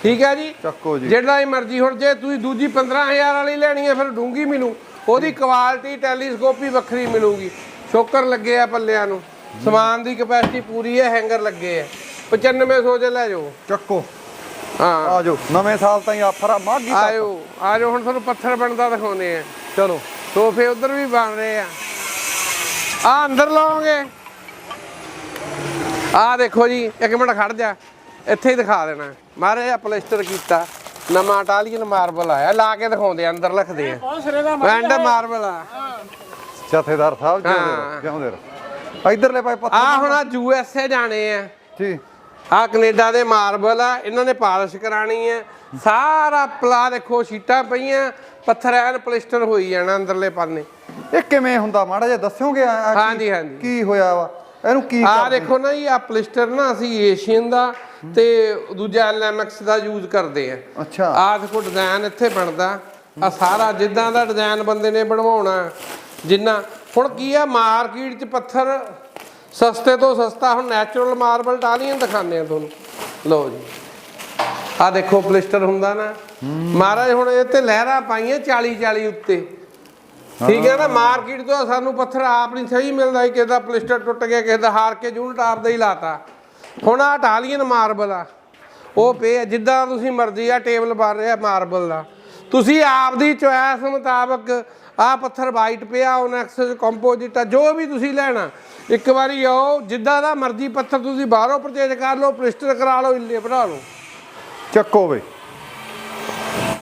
ਠੀਕ ਹੈ ਜੀ? ਚੱਕੋ ਜੀ। ਜਿਹੜਾ ਹੀ ਮਰਜ਼ੀ ਹੁਣ ਜੇ ਤੁਸੀਂ ਦੂਜੀ 15000 ਵਾਲੀ ਲੈਣੀ ਹੈ ਫਿਰ ਡੂੰਗੀ ਮਿਲੂ। ਉਹਦੀ ਕੁਆਲਿਟੀ ਟੈਲੀਸਕੋਪੀ ਵੱਖਰੀ ਮਿਲੂਗੀ। ਸ਼ੋਕਰ ਲੱਗੇ ਆ ਪੱਲਿਆਂ ਨੂੰ। ਸਮਾਨ ਦੀ ਕਪੈਸਿਟੀ ਪੂਰੀ ਹੈ ਹੈਂਗਰ ਲੱਗੇ ਆ। 9500 ਚ ਲੈ ਜਾਓ। ਚੱਕੋ। ਹਾਂ। ਆ ਜਾਓ। ਨਵੇਂ ਸਾਲ ਤਾਈਂ ਆਫਰ ਆ ਮਾਗੀ ਤੱਕ। ਆਇਓ। ਆਜੋ ਹੁਣ ਤੁਹਾਨੂੰ ਪੱਥਰ ਬਣਦਾ ਦਿਖਾਉਨੇ ਆ। ਚਲੋ। ਸੋਫੇ ਉਧਰ ਵੀ ਬਣ ਰਹੇ ਆ। ਆ ਅੰਦਰ ਲਾਓਗੇ। ਆ ਦੇਖੋ ਜੀ ਇੱਕ ਮਿੰਟ ਖੜ ਜਾ। ਇੱਥੇ ਹੀ ਦਿਖਾ ਦੇਣਾ। ਮਾਰੇ ਆ ਪਲਸਟਰ ਕੀਤਾ। ਨਵਾਂ ਇਟਾਲੀਅਨ ਮਾਰਬਲ ਆਇਆ। ਲਾ ਕੇ ਦਿਖਾਉਂਦੇ ਆ, ਅੰਦਰ ਰੱਖਦੇ ਆ। ਵੈਂਡ ਮਾਰਬਲ ਆ। ਜਥੇਦਾਰ ਸਾਹਿਬ ਜਿਉਂਦੇ ਜਿਉਂਦੇ ਰਹੋ। ਇਧਰਲੇ ਪਾਸੇ ਪੱਥਰ ਆ ਹੁਣ ਆ ਯੂ ਐਸ ਏ ਜਾਣੇ ਆ। ਜੀ। ਆ ਕੈਨੇਡਾ ਦੇ ਮਾਰਬਲ ਆ ਇਹਨਾਂ ਨੇ ਪਾਲਿਸ਼ ਕਰਾਣੀ ਹੈ ਸਾਰਾ ਪਲਾ ਦੇਖੋ ਸ਼ੀਟਾਂ ਪਈਆਂ ਪੱਥਰ ਐਨ ਪਲਸਟਰ ਹੋਈ ਜਾਣਾ ਅੰਦਰਲੇ ਪਾਨੇ। ਇਹ ਕਿਵੇਂ ਹੁੰਦਾ? ਮਾੜਾ ਜਿਹਾ ਦੱਸਿਓਗੇ ਹਾਂਜੀ, ਹਾਂਜੀ। ਕੀ ਹੋਇਆ ਵਾ? ਇਹਨੂੰ ਕੀ ਆ? ਦੇਖੋ ਨਾ ਜੀ ਆ ਪਲਿਸਟਰ ਨਾ ਅਸੀਂ ਏਸ਼ੀਅਨ ਦਾ ਤੇ ਦੂਜਾ ਐਲਐਮਐਕਸ ਦਾ ਯੂਜ਼ ਕਰਦੇ ਆ। ਅੱਛਾ। ਆ ਦੇਖੋ ਡਿਜ਼ਾਈਨ ਇੱਥੇ ਬਣਦਾ। ਆ ਸਾਰਾ ਜਿੱਦਾਂ ਦਾ ਡਿਜ਼ਾਈਨ ਬੰਦੇ ਨੇ ਬਣਵਾਉਣਾ। ਜਿੰਨਾ ਹੁਣ ਕੀ ਆ ਮਾਰਕੀਟ 'ਚ ਪੱਥਰ ਸਸਤੇ ਤੋਂ ਸਸਤਾ ਹੁਣ ਨੈਚੁਰਲ ਮਾਰਬਲ ਟਾਲੀਅਨ ਦਿਖਾਉਂਦੇ ਆ ਤੁਹਾਨੂੰ। ਲਓ ਜੀ। ਆ ਦੇਖੋ, ਪਲਿਸਟਰ ਹੁੰਦਾ ਨਾ। ਮਹਾਰਾਜ ਹੁਣ ਇਹ ਤੇ ਲਹਿਰਾਂ ਪਾਈਆਂ 40 40 ਉੱਤੇ। ਠੀਕ ਹੈ ਨਾ ਮਾਰਕੀਟ ਤੋਂ ਸਾਨੂੰ ਪੱਥਰ ਆਪ ਨਹੀਂ ਸਹੀ ਮਿਲਦਾ ਕਿਸੇ ਦਾ ਪਲਿਸਟਰ ਟੁੱਟ ਗਿਆ, ਕਿਸੇ ਦਾ ਹਾਰ ਕੇ ਯੂਨਿਟ ਆਪ ਦਾ ਹੀ ਲਾਤਾ। ਹੁਣ ਆ ਇਟਾਲੀਅਨ ਮਾਰਬਲ ਆ। ਉਹ ਪੇ ਜਿੱਦਾਂ ਤੁਸੀਂ ਮਰਜ਼ੀ ਆ, ਟੇਬਲ ਬਣ ਰਿਹਾ ਮਾਰਬਲ ਦਾ। ਤੁਸੀਂ ਆਪ ਦੀ ਚੁਆਇਸ ਮੁਤਾਬਕ ਆ ਪੱਥਰ ਵਾਈਟ ਪਿਆ ਓਨੈਕਸ ਕੰਪੋਜ਼ਿਟ ਆ, ਜੋ ਵੀ ਤੁਸੀਂ ਲੈਣਾ, ਇੱਕ ਵਾਰੀ ਆਓ, ਜਿੱਦਾਂ ਦਾ ਮਰਜ਼ੀ ਪੱਥਰ ਤੁਸੀਂ ਬਾਹਰੋਂ ਪਰਚੇਜ ਕਰ ਲਓ, ਪਲਿਸਟਰ ਕਰਾ ਲਓ, ਇੱਲੇ ਬਣਾ ਲਓ। ਚੱਕੋ ਬਈ।